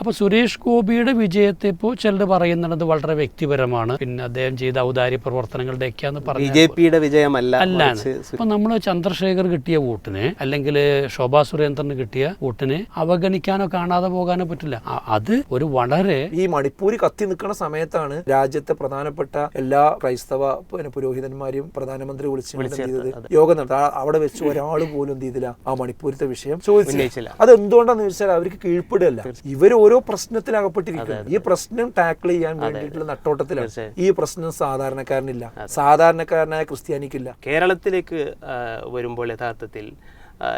അപ്പോൾ സുരേഷ് ഗോപിയുടെ വിജയത്തെ ഇപ്പോൾ ചിലർ പറയുന്നത് വളരെ വ്യക്തിപരമാണ്. പിന്നെ അദ്ദേഹം ചെയ്ത ഔദാര്യ പ്രവർത്തനങ്ങളുടെയൊക്കെയാന്ന് ബി പറഞ്ഞു ജെ പിയുടെ വിജയമല്ല അല്ലാണ് ഇപ്പൊ നമ്മൾ ചന്ദ്രശേഖർ കിട്ടിയ വോട്ടിന് അല്ലെങ്കിൽ ശോഭാ സുരേന്ദ്രന് കിട്ടിയ വോട്ടിന് അവഗണിക്കാനോ കാണാതെ പോകാനോ പറ്റില്ല. അത് ഒരു വളരെ ഈ മണിപ്പൂര് കത്തി നിൽക്കുന്ന സമയത്താണ് രാജ്യത്തെ പ്രധാനപ്പെട്ട എല്ലാ ക്രൈസ്തവ പിന്നെ പുരോഹിതന്മാരെയും പ്രധാനമന്ത്രി വിളിച്ചു യോഗം നടത്താം. അവിടെ വെച്ച് ഒരാൾ പോലും എന്ത് ചെയ്തില്ല ആ മണിപ്പൂരിത്തെ വിഷയം ചോദിച്ചില്ല. ഉന്നയിച്ചില്ല. അത് എന്തുകൊണ്ടാന്ന് ചോദിച്ചാൽ അവർക്ക് കീഴ്പ്പെടുകയല്ല. ഇവർ ഓരോ പ്രശ്നത്തിൽ അകപ്പെട്ടിരിക്കുന്നു ഈ പ്രശ്നം ടാക്കിൾ ചെയ്യാൻ വേണ്ടിയിട്ടുള്ള നട്ടോട്ടത്തിലാണ്. ഈ പ്രശ്നം സാധാരണക്കാരനില്ല. സാധാരണക്കാരനായ ക്രിസ്ത്യാനിക്കില്ല. കേരളത്തിലേക്ക് വരുമ്പോൾ യഥാർത്ഥത്തിൽ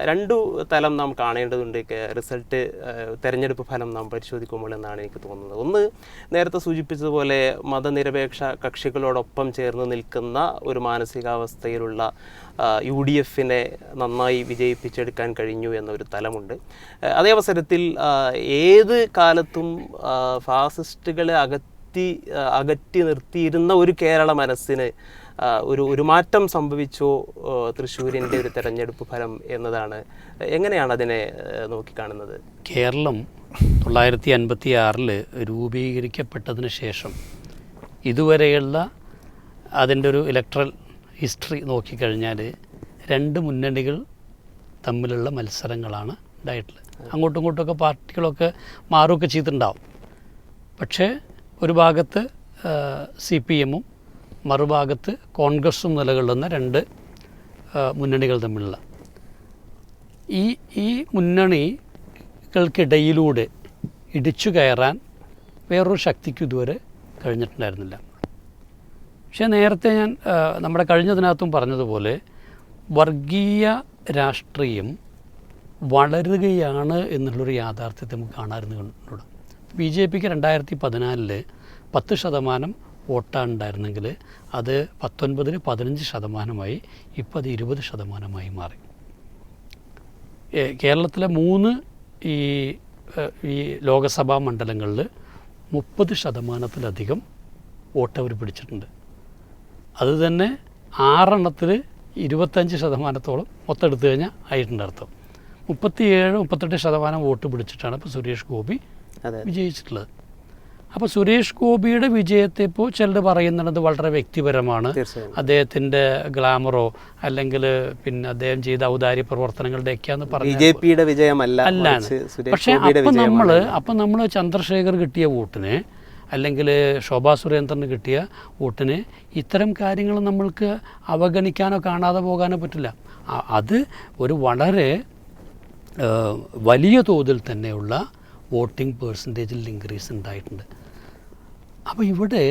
രണ്ടു തലം നാം കാണേണ്ടതുണ്ട്. റിസൾട്ട് തെരഞ്ഞെടുപ്പ് ഫലം നാം പരിശോധിക്കുമ്പോൾ എന്നാണ് എനിക്ക് തോന്നുന്നത്. ഒന്ന് നേരത്തെ സൂചിപ്പിച്ചതുപോലെ മതനിരപേക്ഷ കക്ഷികളോടൊപ്പം ചേർന്ന് നിൽക്കുന്ന ഒരു മാനസികാവസ്ഥയിലുള്ള യു ഡി എഫിനെ നന്നായി വിജയിപ്പിച്ചെടുക്കാൻ കഴിഞ്ഞു എന്നൊരു തലമുണ്ട്. അതേ അവസരത്തിൽ ഏത് കാലത്തും ഫാസിസ്റ്റുകളെ അകറ്റി അകറ്റി നിർത്തിയിരുന്ന ഒരു കേരള മനസ്സിന് ഒരു ഒരു മാറ്റം സംഭവിച്ചോ തൃശ്ശൂരിന്റെ ഒരു തെരഞ്ഞെടുപ്പ് ഫലം എന്നതാണ്. എങ്ങനെയാണ് അതിനെ നോക്കിക്കാണുന്നത്? കേരളം തൊള്ളായിരത്തി അൻപത്തി ആറിൽ രൂപീകരിക്കപ്പെട്ടതിന് ശേഷം ഇതുവരെയുള്ള അതിന്റെ ഒരു ഇലക്ട്രൽ ഹിസ്റ്ററി നോക്കിക്കഴിഞ്ഞാൽ രണ്ട് മുന്നണികൾ തമ്മിലുള്ള മത്സരങ്ങളാണ് ഉണ്ടായിട്ടുള്ളത്. അങ്ങോട്ടും ഇങ്ങോട്ടുമൊക്കെ പാർട്ടികളൊക്കെ മാറുകയൊക്കെ ചെയ്തിട്ടുണ്ടാവും. പക്ഷേ ഒരു ഭാഗത്ത് സി പി എമ്മും മറുഭാഗത്ത് കോൺഗ്രസും നിലകൊള്ളുന്ന രണ്ട് മുന്നണികൾ തമ്മിലുള്ള. ഈ ഈ മുന്നണികൾക്കിടയിലൂടെ ഇടിച്ചു കയറാൻ വേറൊരു ശക്തിക്കും ഇതുവരെ കഴിഞ്ഞിട്ടുണ്ടായിരുന്നില്ല. പക്ഷേ നേരത്തെ ഞാൻ നമ്മുടെ കഴിഞ്ഞതിനകത്തും പറഞ്ഞതുപോലെ വർഗീയ രാഷ്ട്രീയം വളരുകയാണ് എന്നുള്ളൊരു യാഥാർത്ഥ്യത്തെ നമുക്ക് കാണാറുണ്ട് ബി ജെ പിക്ക് രണ്ടായിരത്തി പതിനാലിൽ പത്ത് ശതമാനം വോട്ടാണ് ഉണ്ടായിരുന്നെങ്കിൽ അത് പത്തൊൻപതിന് പതിനഞ്ച് ശതമാനമായി ഇപ്പോൾ അത് ഇരുപത് ശതമാനമായി മാറി. കേരളത്തിലെ മൂന്ന് ഈ ഈ ലോകസഭാ മണ്ഡലങ്ങളിൽ മുപ്പത് ശതമാനത്തിലധികം വോട്ട് അവർ പിടിച്ചിട്ടുണ്ട്. അത് തന്നെ ആറെണ്ണത്തിൽ ഇരുപത്തഞ്ച് ശതമാനത്തോളം മൊത്തം എടുത്തു കഴിഞ്ഞാൽ ആയിട്ടുണ്ട് അർത്ഥം. മുപ്പത്തിയേഴ് മുപ്പത്തെട്ട് ശതമാനം വോട്ട് പിടിച്ചിട്ടാണ് ഇപ്പോൾ സുരേഷ് ഗോപി വിജയിച്ചിട്ടുള്ളത്. അപ്പോൾ സുരേഷ് ഗോപിയുടെ വിജയത്തെ ഇപ്പോൾ ചിലർ പറയുന്നത് വളരെ വ്യക്തിപരമാണ്. അദ്ദേഹത്തിന്റെ ഗ്ലാമറോ അല്ലെങ്കിൽ പിന്നെ അദ്ദേഹം ചെയ്ത ഔദാര്യ പ്രവർത്തനങ്ങളുടെയൊക്കെയാന്ന് ബി പറഞ്ഞു ജെ പിയുടെ വിജയമല്ല അല്ലാണ് പക്ഷേ അപ്പം നമ്മൾ അപ്പം നമ്മൾ ചന്ദ്രശേഖർ കിട്ടിയ വോട്ടിന് അല്ലെങ്കിൽ ശോഭാ സുരേന്ദ്രന് കിട്ടിയ വോട്ടിന് ഇത്തരം കാര്യങ്ങൾ നമ്മൾക്ക് അവഗണിക്കാനോ കാണാതെ പോകാനോ പറ്റില്ല. അത് ഒരു വളരെ വലിയ തോതിൽ തന്നെയുള്ള വോട്ടിംഗ് പേഴ്സന്റേജിൽ ഇൻക്രീസ് ഉണ്ടായിട്ടുണ്ട്. അപ്പോൾ ഇവിടെ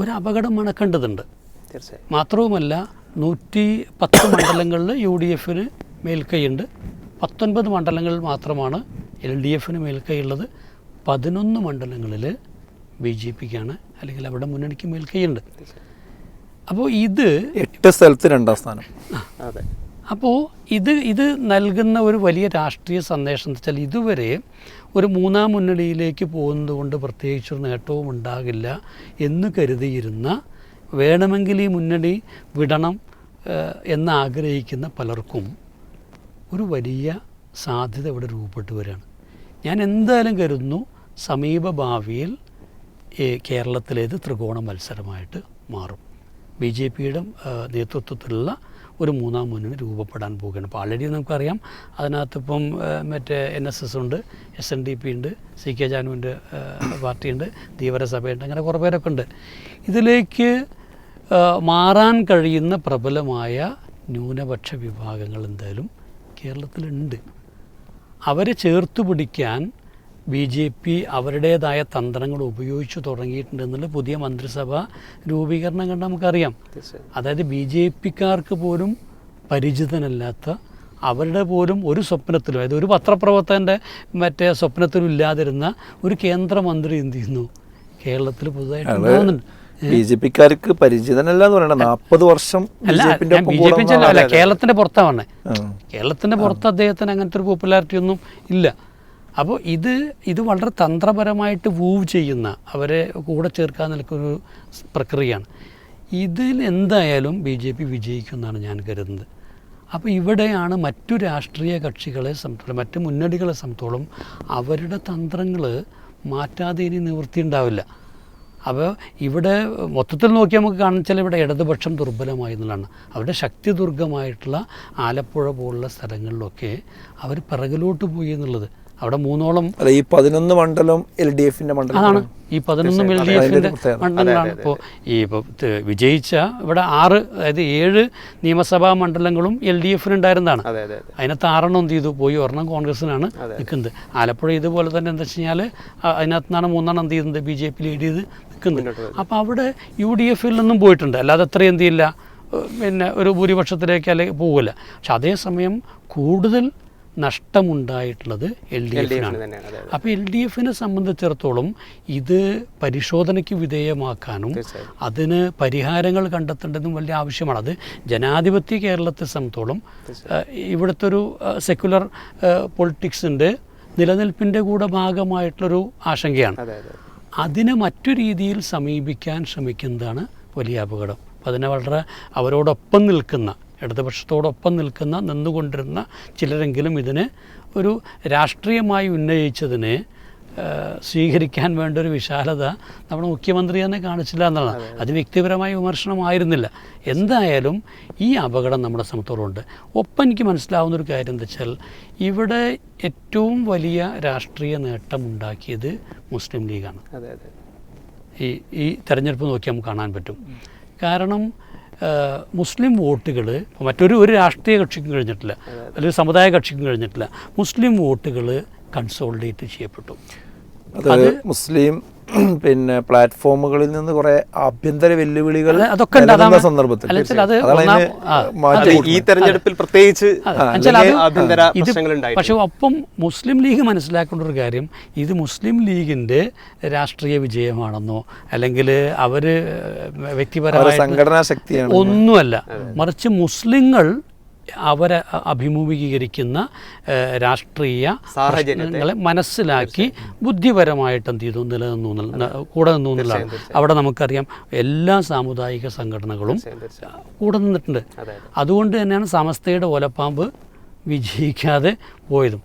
ഒരു അപകടം മണക്കേണ്ടതുണ്ട് തീർച്ചയായും. മാത്രവുമല്ല നൂറ്റി പത്ത് മണ്ഡലങ്ങളിൽ യു ഡി എഫിന് മേൽക്കൈയുണ്ട്. പത്തൊൻപത് മണ്ഡലങ്ങളിൽ മാത്രമാണ് എൽ ഡി എഫിന് മേൽക്കൈയുള്ളത്. പതിനൊന്ന് മണ്ഡലങ്ങളിൽ ബി ജെ പിക്കാണ് അല്ലെങ്കിൽ അവിടെ മുന്നണിക്ക് മേൽക്കൈയുണ്ട്. അപ്പോൾ ഇത് എട്ട് സ്ഥലത്ത് രണ്ടാം സ്ഥാനം. അതെ. അപ്പോൾ ഇത് ഇത് നൽകുന്ന ഒരു വലിയ രാഷ്ട്രീയ സന്ദേശം എന്ന് വെച്ചാൽ ഇതുവരെ ഒരു മൂന്നാം മുന്നണിയിലേക്ക് പോകുന്നത് കൊണ്ട് പ്രത്യേകിച്ചൊരു നേട്ടവും ഉണ്ടാകില്ല എന്ന് കരുതിയിരുന്ന വേണമെങ്കിൽ ഈ മുന്നണി വിടണം എന്നാഗ്രഹിക്കുന്ന എന്ന് ആഗ്രഹിക്കുന്ന പലർക്കും ഒരു വലിയ സാധ്യത ഇവിടെ രൂപപ്പെട്ടു വരികയാണ്. ഞാൻ എന്തായാലും കരുതുന്നു സമീപ ഭാവിയിൽ കേരളത്തിലേത് ത്രികോണ മത്സരമായിട്ട് മാറും. ബി ജെ പിയുടെ നേതൃത്വത്തിലുള്ള ഒരു മൂന്നാം മുന്നണി രൂപപ്പെടാൻ പോവുകയാണ്. അപ്പോൾ ആൾറെഡി നമുക്കറിയാം അതിനകത്തിപ്പം മറ്റേ എൻ എസ് എസ് ഉണ്ട് എസ് എൻ ഡി പി ഉണ്ട് സി കെ ജാനുവിന്റെ പാർട്ടിയുണ്ട് ധീവരസഭയുണ്ട് അങ്ങനെ കുറേ പേരൊക്കെ ഉണ്ട്. ഇതിലേക്ക് മാറാൻ കഴിയുന്ന പ്രബലമായ ന്യൂനപക്ഷ വിഭാഗങ്ങൾ എന്തായാലും കേരളത്തിലുണ്ട്. അവരെ ചേർത്ത് പിടിക്കാൻ ബി ജെ പി അവരുടേതായ തന്ത്രങ്ങൾ ഉപയോഗിച്ചു തുടങ്ങിയിട്ടുണ്ട് എന്നുള്ള പുതിയ മന്ത്രിസഭ രൂപീകരണം കണ്ട് നമുക്കറിയാം. അതായത് ബി ജെ പിക്കാർക്ക് പോലും പരിചിതനല്ലാത്ത അവരുടെ പോലും ഒരു സ്വപ്നത്തിലും അതായത് ഒരു പത്രപ്രവർത്തകന്റെ മറ്റേ സ്വപ്നത്തിലും ഇല്ലാതിരുന്ന ഒരു കേന്ദ്രമന്ത്രി എന്ത് ചെയ്യുന്നു? കേരളത്തിൽ പുതുതായിട്ട് ബി ജെ പിക്കാർക്ക് പരിചിതനല്ല എന്ന് പറയണ്ട നാൽപ്പത് വർഷം കേരളത്തിന്റെ പുറത്താണ് കേരളത്തിന്റെ. പുറത്ത് അദ്ദേഹത്തിന് അങ്ങനത്തെ ഒരു പോപ്പുലാരിറ്റി ഒന്നും ഇല്ല. അപ്പോൾ ഇത് ഇത് വളരെ തന്ത്രപരമായിട്ട് മൂവ് ചെയ്യുന്ന അവരെ കൂടെ ചേർക്കാൻ നിൽക്കുന്നൊരു പ്രക്രിയയാണ്. ഇതിൽ എന്തായാലും ബി ജെ പി വിജയിക്കുമെന്നാണ് ഞാൻ കരുതുന്നത്. അപ്പോൾ ഇവിടെയാണ് മറ്റു രാഷ്ട്രീയ കക്ഷികളെ സംബന്ധിച്ചോളം മറ്റു മുന്നണികളെ സംബന്ധിച്ചോളം അവരുടെ തന്ത്രങ്ങൾ മാറ്റാതെ ഇനി നിവൃത്തി ഉണ്ടാവില്ല. അപ്പോൾ ഇവിടെ മൊത്തത്തിൽ നോക്കി നമുക്ക് കാണാൻ വെച്ചാൽ ഇവിടെ ഇടതുപക്ഷം ദുർബലമായി എന്നുള്ളതാണ്. അവരുടെ ശക്തി ദുർഗമായിട്ടുള്ള ആലപ്പുഴ പോലുള്ള സ്ഥലങ്ങളിലൊക്കെ അവർ പിറകിലോട്ട് പോയി എന്നുള്ളത്. അവിടെ മൂന്നോളം അല്ല ഈ പതിനൊന്ന് മണ്ഡലം എൽ ഡി എഫിന്റെ മണ്ഡലം അതാണ്. ഈ പതിനൊന്നും എൽ ഡി എഫിന്റെ മണ്ഡലമാണ് മണ്ഡലങ്ങളാണ്. ഇപ്പോൾ ഈ ഇപ്പോൾ വിജയിച്ച ഇവിടെ ആറ് അതായത് ഏഴ് നിയമസഭാ മണ്ഡലങ്ങളും എൽ ഡി എഫിന് ഉണ്ടായിരുന്നതാണ് അതെ അതെ അതെ. അതിനകത്ത് ആറെണ്ണം എന്ത് ചെയ്തു? പോയി ഒരെണ്ണം കോൺഗ്രസിനാണ് നിൽക്കുന്നത്. ആലപ്പുഴ ഇതുപോലെ തന്നെ എന്താ വെച്ച് കഴിഞ്ഞാൽ അതിനകത്ത് നിന്നാണ് മൂന്നെണ്ണം എന്ത് ചെയ്യുന്നത് ബി ജെ പി ലീഡ് ചെയ്ത് നിൽക്കുന്നത്. അപ്പോൾ അവിടെ യു ഡി എഫിൽ നിന്നും പോയിട്ടുണ്ട്. അല്ലാതെ അത്രയും എന്ത് ചെയ്യില്ല. പിന്നെ ഒരു ഭൂരിപക്ഷത്തിലേക്ക് അല്ലെങ്കിൽ പോകില്ല പക്ഷെ അതേസമയം കൂടുതൽ നഷ്ടമുണ്ടായിട്ടുള്ളത് എൽ ഡി എഫിനാണ്. അപ്പോൾ എൽ ഡി എഫിനെ സംബന്ധിച്ചിടത്തോളം ഇത് പരിശോധനയ്ക്ക് വിധേയമാക്കാനും. അതിന് പരിഹാരങ്ങൾ കണ്ടെത്തേണ്ടതും വലിയ ആവശ്യമാണ്. അത് ജനാധിപത്യ കേരളത്തെ സംബന്ധിച്ചോളം ഇവിടുത്തെ ഒരു സെക്യുലർ പൊളിറ്റിക്സിന്റെ നിലനിൽപ്പിന്റെ കൂടെ ഭാഗമായിട്ടുള്ളൊരു ആശങ്കയാണ്. അതെ അതെ. അതിനെ മറ്റു രീതിയിൽ സമീപിക്കാൻ ശ്രമിക്കുന്നതാണ് വലിയ അപകടം. അപ്പം അതിനെ വളരെ അവരോടൊപ്പം നിൽക്കുന്ന ഇടതുപക്ഷത്തോടൊപ്പം നിൽക്കുന്ന നിന്നുകൊണ്ടിരുന്ന ചിലരെങ്കിലും ഇതിനെ ഒരു രാഷ്ട്രീയമായി ഉന്നയിച്ചതിനെ സ്വീകരിക്കാൻ വേണ്ട ഒരു വിശാലത നമ്മുടെ മുഖ്യമന്ത്രി തന്നെ കാണിച്ചില്ല എന്നുള്ളതാണ്. അത് വ്യക്തിപരമായ വിമർശനമായിരുന്നില്ല. എന്തായാലും ഈ അപകടം നമ്മുടെ സമത്തോടുണ്ട് ഒപ്പം എനിക്ക് മനസ്സിലാവുന്ന ഒരു കാര്യം എന്താ വെച്ചാൽ ഇവിടെ ഏറ്റവും വലിയ രാഷ്ട്രീയ നേട്ടമുണ്ടാക്കിയത് മുസ്ലിം ലീഗാണ്. ഈ ഈ തെരഞ്ഞെടുപ്പ് നോക്കി നമുക്ക് കാണാൻ പറ്റും. കാരണം മുസ്ലിം വോട്ടുകൾ മറ്റൊരു ഒരു രാഷ്ട്രീയ കക്ഷിക്കും കഴിഞ്ഞിട്ടില്ല. അല്ലെങ്കിൽ സമുദായ കക്ഷിക്കും കഴിഞ്ഞിട്ടില്ല. മുസ്ലിം വോട്ടുകൾ കൺസോളിഡേറ്റ് ചെയ്യപ്പെട്ടു. അത് മുസ്ലിം പിന്നെ പ്ലാറ്റ്ഫോമുകളിൽ നിന്ന് കുറെ ആഭ്യന്തര വെല്ലുവിളികൾ അതൊക്കെ സന്ദർഭത്തിൽ. ഈ തെരഞ്ഞെടുപ്പിൽ പ്രത്യേകിച്ച് പക്ഷെ ഒപ്പം മുസ്ലിം ലീഗ് മനസ്സിലാക്കേണ്ട ഒരു കാര്യം ഇത് മുസ്ലിം ലീഗിന്റെ രാഷ്ട്രീയ വിജയമാണെന്നോ അല്ലെങ്കിൽ അവർ വ്യക്തിപരമായ സംഘടനാ ശക്തിയാണ് ഒന്നുമല്ല. മറിച്ച് മുസ്ലിങ്ങൾ അവരെ അ- അഭിമുഖീകരിക്കുന്ന രാഷ്ട്രീയ സാഹചര്യങ്ങളെ മനസ്സിലാക്കി ബുദ്ധിപരമായിട്ട് എന്ത് ചെയ്തു? നിലനിന്നു കൂടെ നിന്നു എന്നുള്ളതാണ് അവിടെ നമുക്കറിയാം എല്ലാ സാമുദായിക സംഘടനകളും. കൂടെ നിന്നിട്ടുണ്ട്. അതെ അതെ. അതുകൊണ്ട് തന്നെയാണ് സമസ്തയുടെ ഓലപ്പാമ്പ് വിജയിക്കാതെ പോയതും.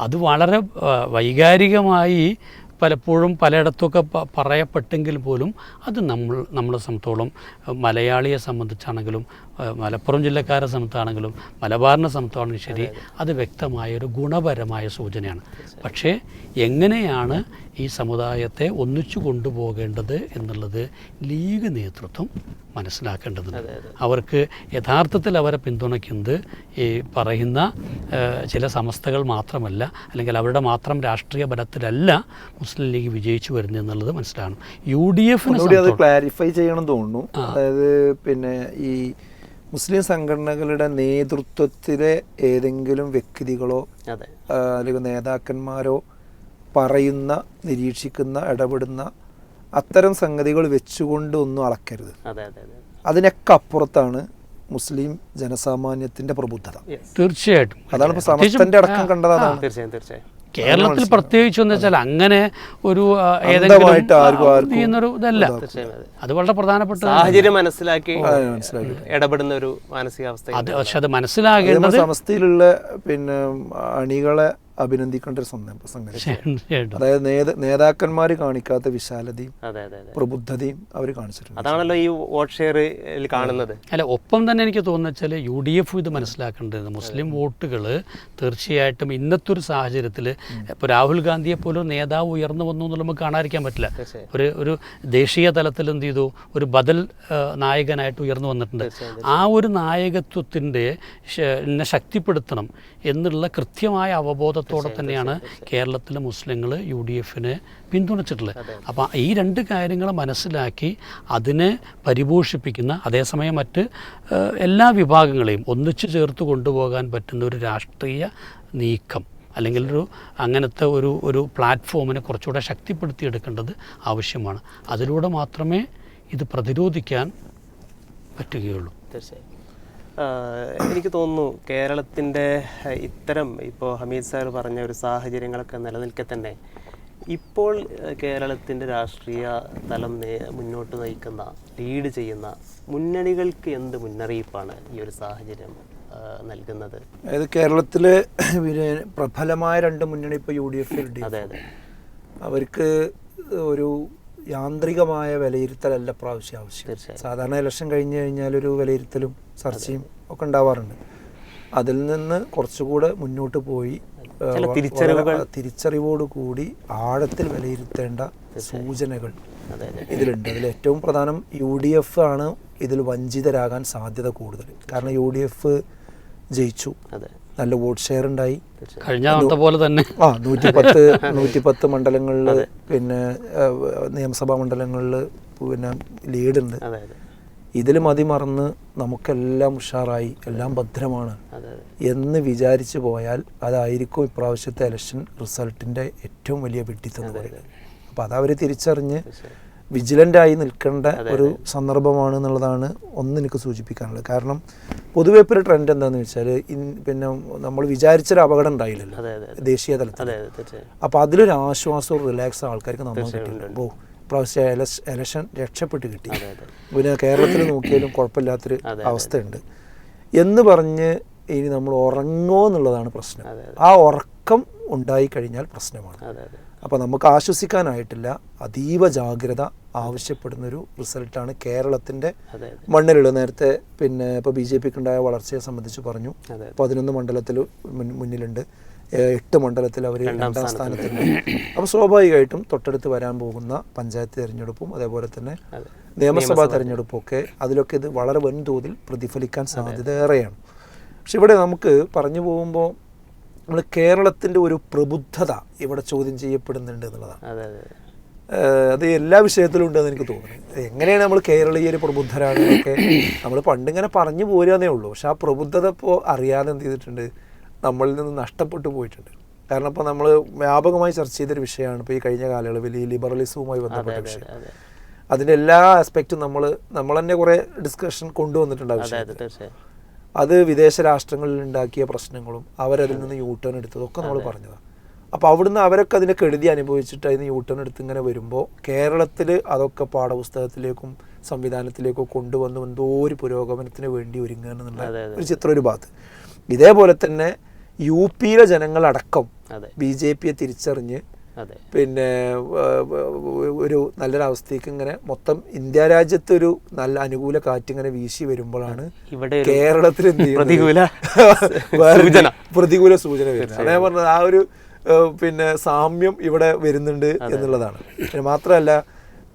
അതെ വളരെ വൈകാരികമായി പലപ്പോഴും പലയിടത്തൊക്കെ പറയപ്പെട്ടെങ്കിൽ പോലും അത് നമ്മൾ നമ്മളെ സംബന്ധിച്ചോളം മലയാളിയെ സംബന്ധിച്ചാണെങ്കിലും മലപ്പുറം ജില്ലക്കാരെ സംബന്ധിച്ചാണെങ്കിലും മലബാറിനെ സംബന്ധിച്ചാണെങ്കിലും ശരി. അത് വ്യക്തമായ ഒരു ഗുണപരമായ സൂചനയാണ്. പക്ഷേ എങ്ങനെയാണ് ഈ സമുദായത്തെ ഒന്നിച്ചു കൊണ്ടുപോകേണ്ടത് എന്നുള്ളത് ലീഗ് നേതൃത്വം മനസ്സിലാക്കേണ്ടതുണ്ട്. അവർക്ക് യഥാർത്ഥത്തിൽ അവരെ പിന്തുണയ്ക്കുന്നത് ഈ പറയുന്ന ചില സംസ്ഥകൾ മാത്രമല്ല അല്ലെങ്കിൽ അവരുടെ മാത്രം രാഷ്ട്രീയ ബലത്തിലല്ല മുസ്ലിം ലീഗ് വിജയിച്ചു വരുന്നത് എന്നുള്ളത് മനസ്സിലാണ്. യു ഡി എഫിന് അത് ക്ലാരിഫൈ ചെയ്യണം തോന്നുന്നു. അതായത് പിന്നെ ഈ മുസ്ലിം സംഘടനകളുടെ നേതൃത്വത്തിലെ ഏതെങ്കിലും വ്യക്തികളോ അല്ലെങ്കിൽ നേതാക്കന്മാരോ പറയുന്ന നിരീക്ഷിക്കുന്ന ഇടപെടുന്ന അത്തരം സംഗതികൾ വെച്ചുകൊണ്ട് ഒന്നും അളക്കരുത്. അതെ അതെ അതെ. അതിനൊക്കെ അപ്പുറത്താണ് മുസ്ലിം ജനസാമാന്യത്തിന്റെ പ്രബുദ്ധത. തീർച്ചയായിട്ടും. അതാണ് ഇപ്പൊ സമസ്തന്റെ അടക്കം കണ്ടതാണ് അതാണ്. തീർച്ചയായും തീർച്ചയായും. കേരളത്തിൽ പ്രത്യേകിച്ച് എന്ന് വെച്ചാൽ അങ്ങനെ ഒരു ഏതെങ്കിലും ചെയ്യുന്നൊരു ഇതല്ല. അതെ വളരെ പ്രധാനപ്പെട്ട സാഹചര്യം മനസ്സിലാക്കി മനസ്സിലാക്കി. ഇടപെടുന്ന ഒരു മാനസികാവസ്ഥ അത് പക്ഷെ അത് മനസ്സിലാകേണ്ടത് സമസ്തയിലുള്ള പിന്നെ അണികളെ അഭിനന്ദിക്കേണ്ട ഒരു സംഗതി അതായത് നേതാക്കന്മാർ കാണിക്കാത്ത വിശാലതയും പ്രബുദ്ധതയും അവർ കാണിച്ചിട്ടുണ്ട്. അതാണല്ലോ ഈ വോട്ട് ഷെയറിൽ കാണുന്നത്. അല്ല ഒപ്പം തന്നെ എനിക്ക് തോന്നുന്നത് വെച്ചാൽ യു ഡി എഫ് ഇത് മനസ്സിലാക്കേണ്ടത് മുസ്ലിം വോട്ടുകൾ തീർച്ചയായിട്ടും ഇന്നത്തെ ഒരു സാഹചര്യത്തിൽ ഇപ്പോൾ രാഹുൽ ഗാന്ധിയെ പോലെ നേതാവ് ഉയർന്നു വന്നു എന്നുള്ള നമുക്ക് കാണാതിരിക്കാൻ പറ്റില്ല. ഒരു ഒരു ദേശീയ തലത്തിൽ എന്ത് ചെയ്തു? ഒരു ബദൽ നായകനായിട്ട് ഉയർന്നു വന്നിട്ടുണ്ട്. ആ ഒരു നായകത്വത്തിന്റെ ശക്തിപ്പെടുത്തണം. എന്നുള്ള കൃത്യമായ അവബോധത്തോടെ തന്നെയാണ് കേരളത്തിലെ മുസ്ലിങ്ങൾ യു ഡി എഫിനെ പിന്തുണച്ചിട്ടുള്ളത് അപ്പോൾ ഈ രണ്ട് കാര്യങ്ങൾ മനസ്സിലാക്കി അതിനെ പരിപോഷിപ്പിക്കുന്ന അതേസമയം മറ്റ് എല്ലാ വിഭാഗങ്ങളെയും ഒന്നിച്ചു ചേർത്ത് കൊണ്ടുപോകാൻ പറ്റുന്ന ഒരു രാഷ്ട്രീയ നീക്കം അല്ലെങ്കിൽ ഒരു അങ്ങനത്തെ ഒരു ഒരു പ്ലാറ്റ്ഫോമിനെ കുറച്ചുകൂടെ ശക്തിപ്പെടുത്തിയെടുക്കേണ്ടത് ആവശ്യമാണ്. അതിലൂടെ മാത്രമേ ഇത് പ്രതിരോധിക്കാൻ പറ്റുകയുള്ളൂ. തീർച്ചയായും. എനിക്ക് തോന്നുന്നു കേരളത്തിന്റെ ഇത്തരം ഇപ്പോൾ ഹമീദ് സാർ പറഞ്ഞ ഒരു സാഹചര്യങ്ങളൊക്കെ നിലനിൽക്കെ തന്നെ ഇപ്പോൾ കേരളത്തിന്റെ രാഷ്ട്രീയ തലം മുന്നോട്ട് നയിക്കുന്ന ലീഡ് ചെയ്യുന്ന മുന്നണികൾക്ക് എന്ത് മുന്നറിയിപ്പാണ് ഈ ഒരു സാഹചര്യം നൽകുന്നത്? അതായത് കേരളത്തിലെ പ്രബലമായ രണ്ട് മുന്നണി ഇപ്പോൾ യു ഡി എഫ് അതെ അതെ. അവർക്ക് ഒരു യാന്ത്രികമായ വിലയിരുത്തലല്ല പ്രാവശ്യം ആവശ്യം. സാധാരണ ഇലക്ഷൻ കഴിഞ്ഞു കഴിഞ്ഞാൽ ഒരു വിലയിരുത്തലും ചർച്ചയും ഒക്കെ ഉണ്ടാവാറുണ്ട്. അതിൽ നിന്ന് കുറച്ചുകൂടെ മുന്നോട്ട് പോയി തിരിച്ചറിവുകൾ- തിരിച്ചറിവോട് കൂടി ആഴത്തിൽ വിലയിരുത്തേണ്ട സൂചനകൾ ഇതിലുണ്ട്. അതിൽ ഏറ്റവും പ്രധാനം യു ഡി എഫ് ആണ് ഇതിൽ വഞ്ചിതരാകാൻ സാധ്യത കൂടുതൽ. കാരണം യു ഡി എഫ് ജയിച്ചു. അതെ. നല്ല വോട്ട് ഷെയർ ഉണ്ടായി. കഴിഞ്ഞ പോലെ തന്നെ. ആ നൂറ്റിപ്പത്ത് നൂറ്റിപ്പത്ത് മണ്ഡലങ്ങളിൽ പിന്നെ നിയമസഭാ മണ്ഡലങ്ങളിൽ പിന്നെ ലീഡുണ്ട്. അതെ മതി ഇതിൽ മതിമറന്ന് നമുക്കെല്ലാം ഉഷാറായി എല്ലാം ഭദ്രമാണ് എന്ന് വിചാരിച്ചു പോയാൽ അതായിരിക്കും ഇപ്രാവശ്യത്തെ ഇലക്ഷൻ റിസൾട്ടിന്റെ ഏറ്റവും വലിയ വെട്ടിത്തം എന്ന് പറയുന്നത് അപ്പോൾ അതവർ തിരിച്ചറിഞ്ഞ് വിജിലന്റായി വിജിലന്റ് ആയി നിൽക്കേണ്ട ഒരു സന്ദർഭമാണ് എന്നുള്ളതാണ് ഒന്ന് എനിക്ക് സൂചിപ്പിക്കാനുള്ളത്. കാരണം പൊതുവെ ഇപ്പോൾ ഒരു ട്രെൻഡ് എന്താണെന്ന് വെച്ചാൽ പിന്നെ നമ്മൾ വിചാരിച്ചൊരു അപകടം ഉണ്ടായില്ലല്ലോ ദേശീയ തലത്തിൽ. അപ്പോൾ അതിലൊരു ആശ്വാസവും റിലാക്സും ആൾക്കാർക്ക് നമ്മൾ തീർച്ചയായും കിട്ടി ഉണ്ട്, ഓ പ്രാവശ്യം എലസ് എലക്ഷൻ രക്ഷപ്പെട്ട് കിട്ടി. പിന്നെ കേരളത്തിൽ നോക്കിയാലും കുഴപ്പമില്ലാത്തൊരു. അവസ്ഥയുണ്ട്. എന്ന് പറഞ്ഞ് ഇനി നമ്മൾ ഉറങ്ങോ എന്നുള്ളതാണ് പ്രശ്നം. ആ ഉറക്കം ഉണ്ടായി കഴിഞ്ഞാൽ പ്രശ്നമാണ്. അപ്പോൾ നമുക്ക് ആശ്വസിക്കാനായിട്ടില്ല. അതീവ ജാഗ്രത ആവശ്യപ്പെടുന്നൊരു റിസൾട്ടാണ് കേരളത്തിന്റെ മണ്ണിലുള്ളത്. നേരത്തെ പിന്നെ ഇപ്പോൾ ബി ജെ പിക്ക് ഉണ്ടായ വളർച്ചയെ സംബന്ധിച്ച് പറഞ്ഞു. പതിനൊന്ന് മണ്ഡലത്തിൽ മുന്നിലുണ്ട്. എട്ട് മണ്ഡലത്തിൽ അവർ രണ്ടാം സ്ഥാനത്തുണ്ട് അപ്പോൾ സ്വാഭാവികമായിട്ടും തൊട്ടടുത്ത് വരാൻ പോകുന്ന പഞ്ചായത്ത് തിരഞ്ഞെടുപ്പും അതേപോലെ തന്നെ നിയമസഭാ തെരഞ്ഞെടുപ്പും ഒക്കെ അതിലൊക്കെ ഇത് വളരെ വൻതോതിൽ പ്രതിഫലിക്കാൻ സാധ്യത ഏറെയാണ്. പക്ഷെ ഇവിടെ നമുക്ക് പറഞ്ഞു പോകുമ്പോൾ നമ്മൾ കേരളത്തിന്റെ ഒരു പ്രബുദ്ധത ഇവിടെ ചോദ്യം ചെയ്യപ്പെടുന്നുണ്ട് എന്നുള്ളതാണ്. അത് എല്ലാ വിഷയത്തിലും ഉണ്ടെന്ന് എനിക്ക് തോന്നുന്നു. എങ്ങനെയാണ് നമ്മൾ കേരളീയർ പ്രബുദ്ധരാണെന്നൊക്കെ നമ്മൾ പണ്ടിങ്ങനെ പറഞ്ഞു പോരാന്നേ ഉള്ളൂ. പക്ഷെ ആ പ്രബുദ്ധത ഇപ്പോൾ അറിയാതെ എന്ത് ചെയ്തിട്ടുണ്ട്? നമ്മളിൽ നിന്ന് നഷ്ടപ്പെട്ടു പോയിട്ടുണ്ട്. കാരണം ഇപ്പോൾ നമ്മൾ വ്യാപകമായി ചർച്ച ചെയ്തൊരു വിഷയമാണ് ഇപ്പോൾ ഈ കഴിഞ്ഞ കാലയളവിൽ ഈ ലിബറലിസവുമായി ബന്ധപ്പെട്ട വിഷയം. അതിന്റെ എല്ലാ ആസ്പെക്റ്റും നമ്മൾ നമ്മൾ തന്നെ കുറേ ഡിസ്കഷൻ കൊണ്ടുവന്നിട്ടുണ്ട് ആ അതെ വിദേശ രാഷ്ട്രങ്ങളിൽ ഉണ്ടാക്കിയ പ്രശ്നങ്ങളും അവരതിൽ നിന്ന് യൂ ടേൺ എടുത്തതൊക്കെ നമ്മൾ പറഞ്ഞതാണ് അപ്പോൾ അവിടുന്ന് അവരൊക്കെ അതിന്റെ കെടുതി അനുഭവിച്ചിട്ട് അതിന് യൂ ടേൺ എടുത്ത് ഇങ്ങനെ വരുമ്പോൾ കേരളത്തിൽ അതൊക്കെ പാഠപുസ്തകത്തിലേക്കും സംവിധാനത്തിലേക്കും കൊണ്ടുവന്നു എന്തോ ഒരു പുരോഗമനത്തിന് വേണ്ടി ഒരുങ്ങുക എന്നുള്ള. ഒരു ചിത്രം ഒരു ഭാഗത്ത്. ഇതേപോലെ തന്നെ യു പിയിലെ ജനങ്ങളടക്കം ബി ജെ പിയെ തിരിച്ചറിഞ്ഞ് പിന്നെ ഒരു നല്ലൊരവസ്ഥയ്ക്ക് ഇങ്ങനെ മൊത്തം ഇന്ത്യ രാജ്യത്ത് ഒരു നല്ല അനുകൂല കാറ്റ് ഇങ്ങനെ വീശി വരുമ്പോഴാണ് ഇവിടെ കേരളത്തിൽ പ്രതികൂല സൂചന. പ്രതികൂല സൂചന വരുന്നത്. അതേ പറഞ്ഞത് ആ ഒരു പിന്നെ സാമ്യം ഇവിടെ വരുന്നുണ്ട് എന്നുള്ളതാണ്. പിന്നെ മാത്രമല്ല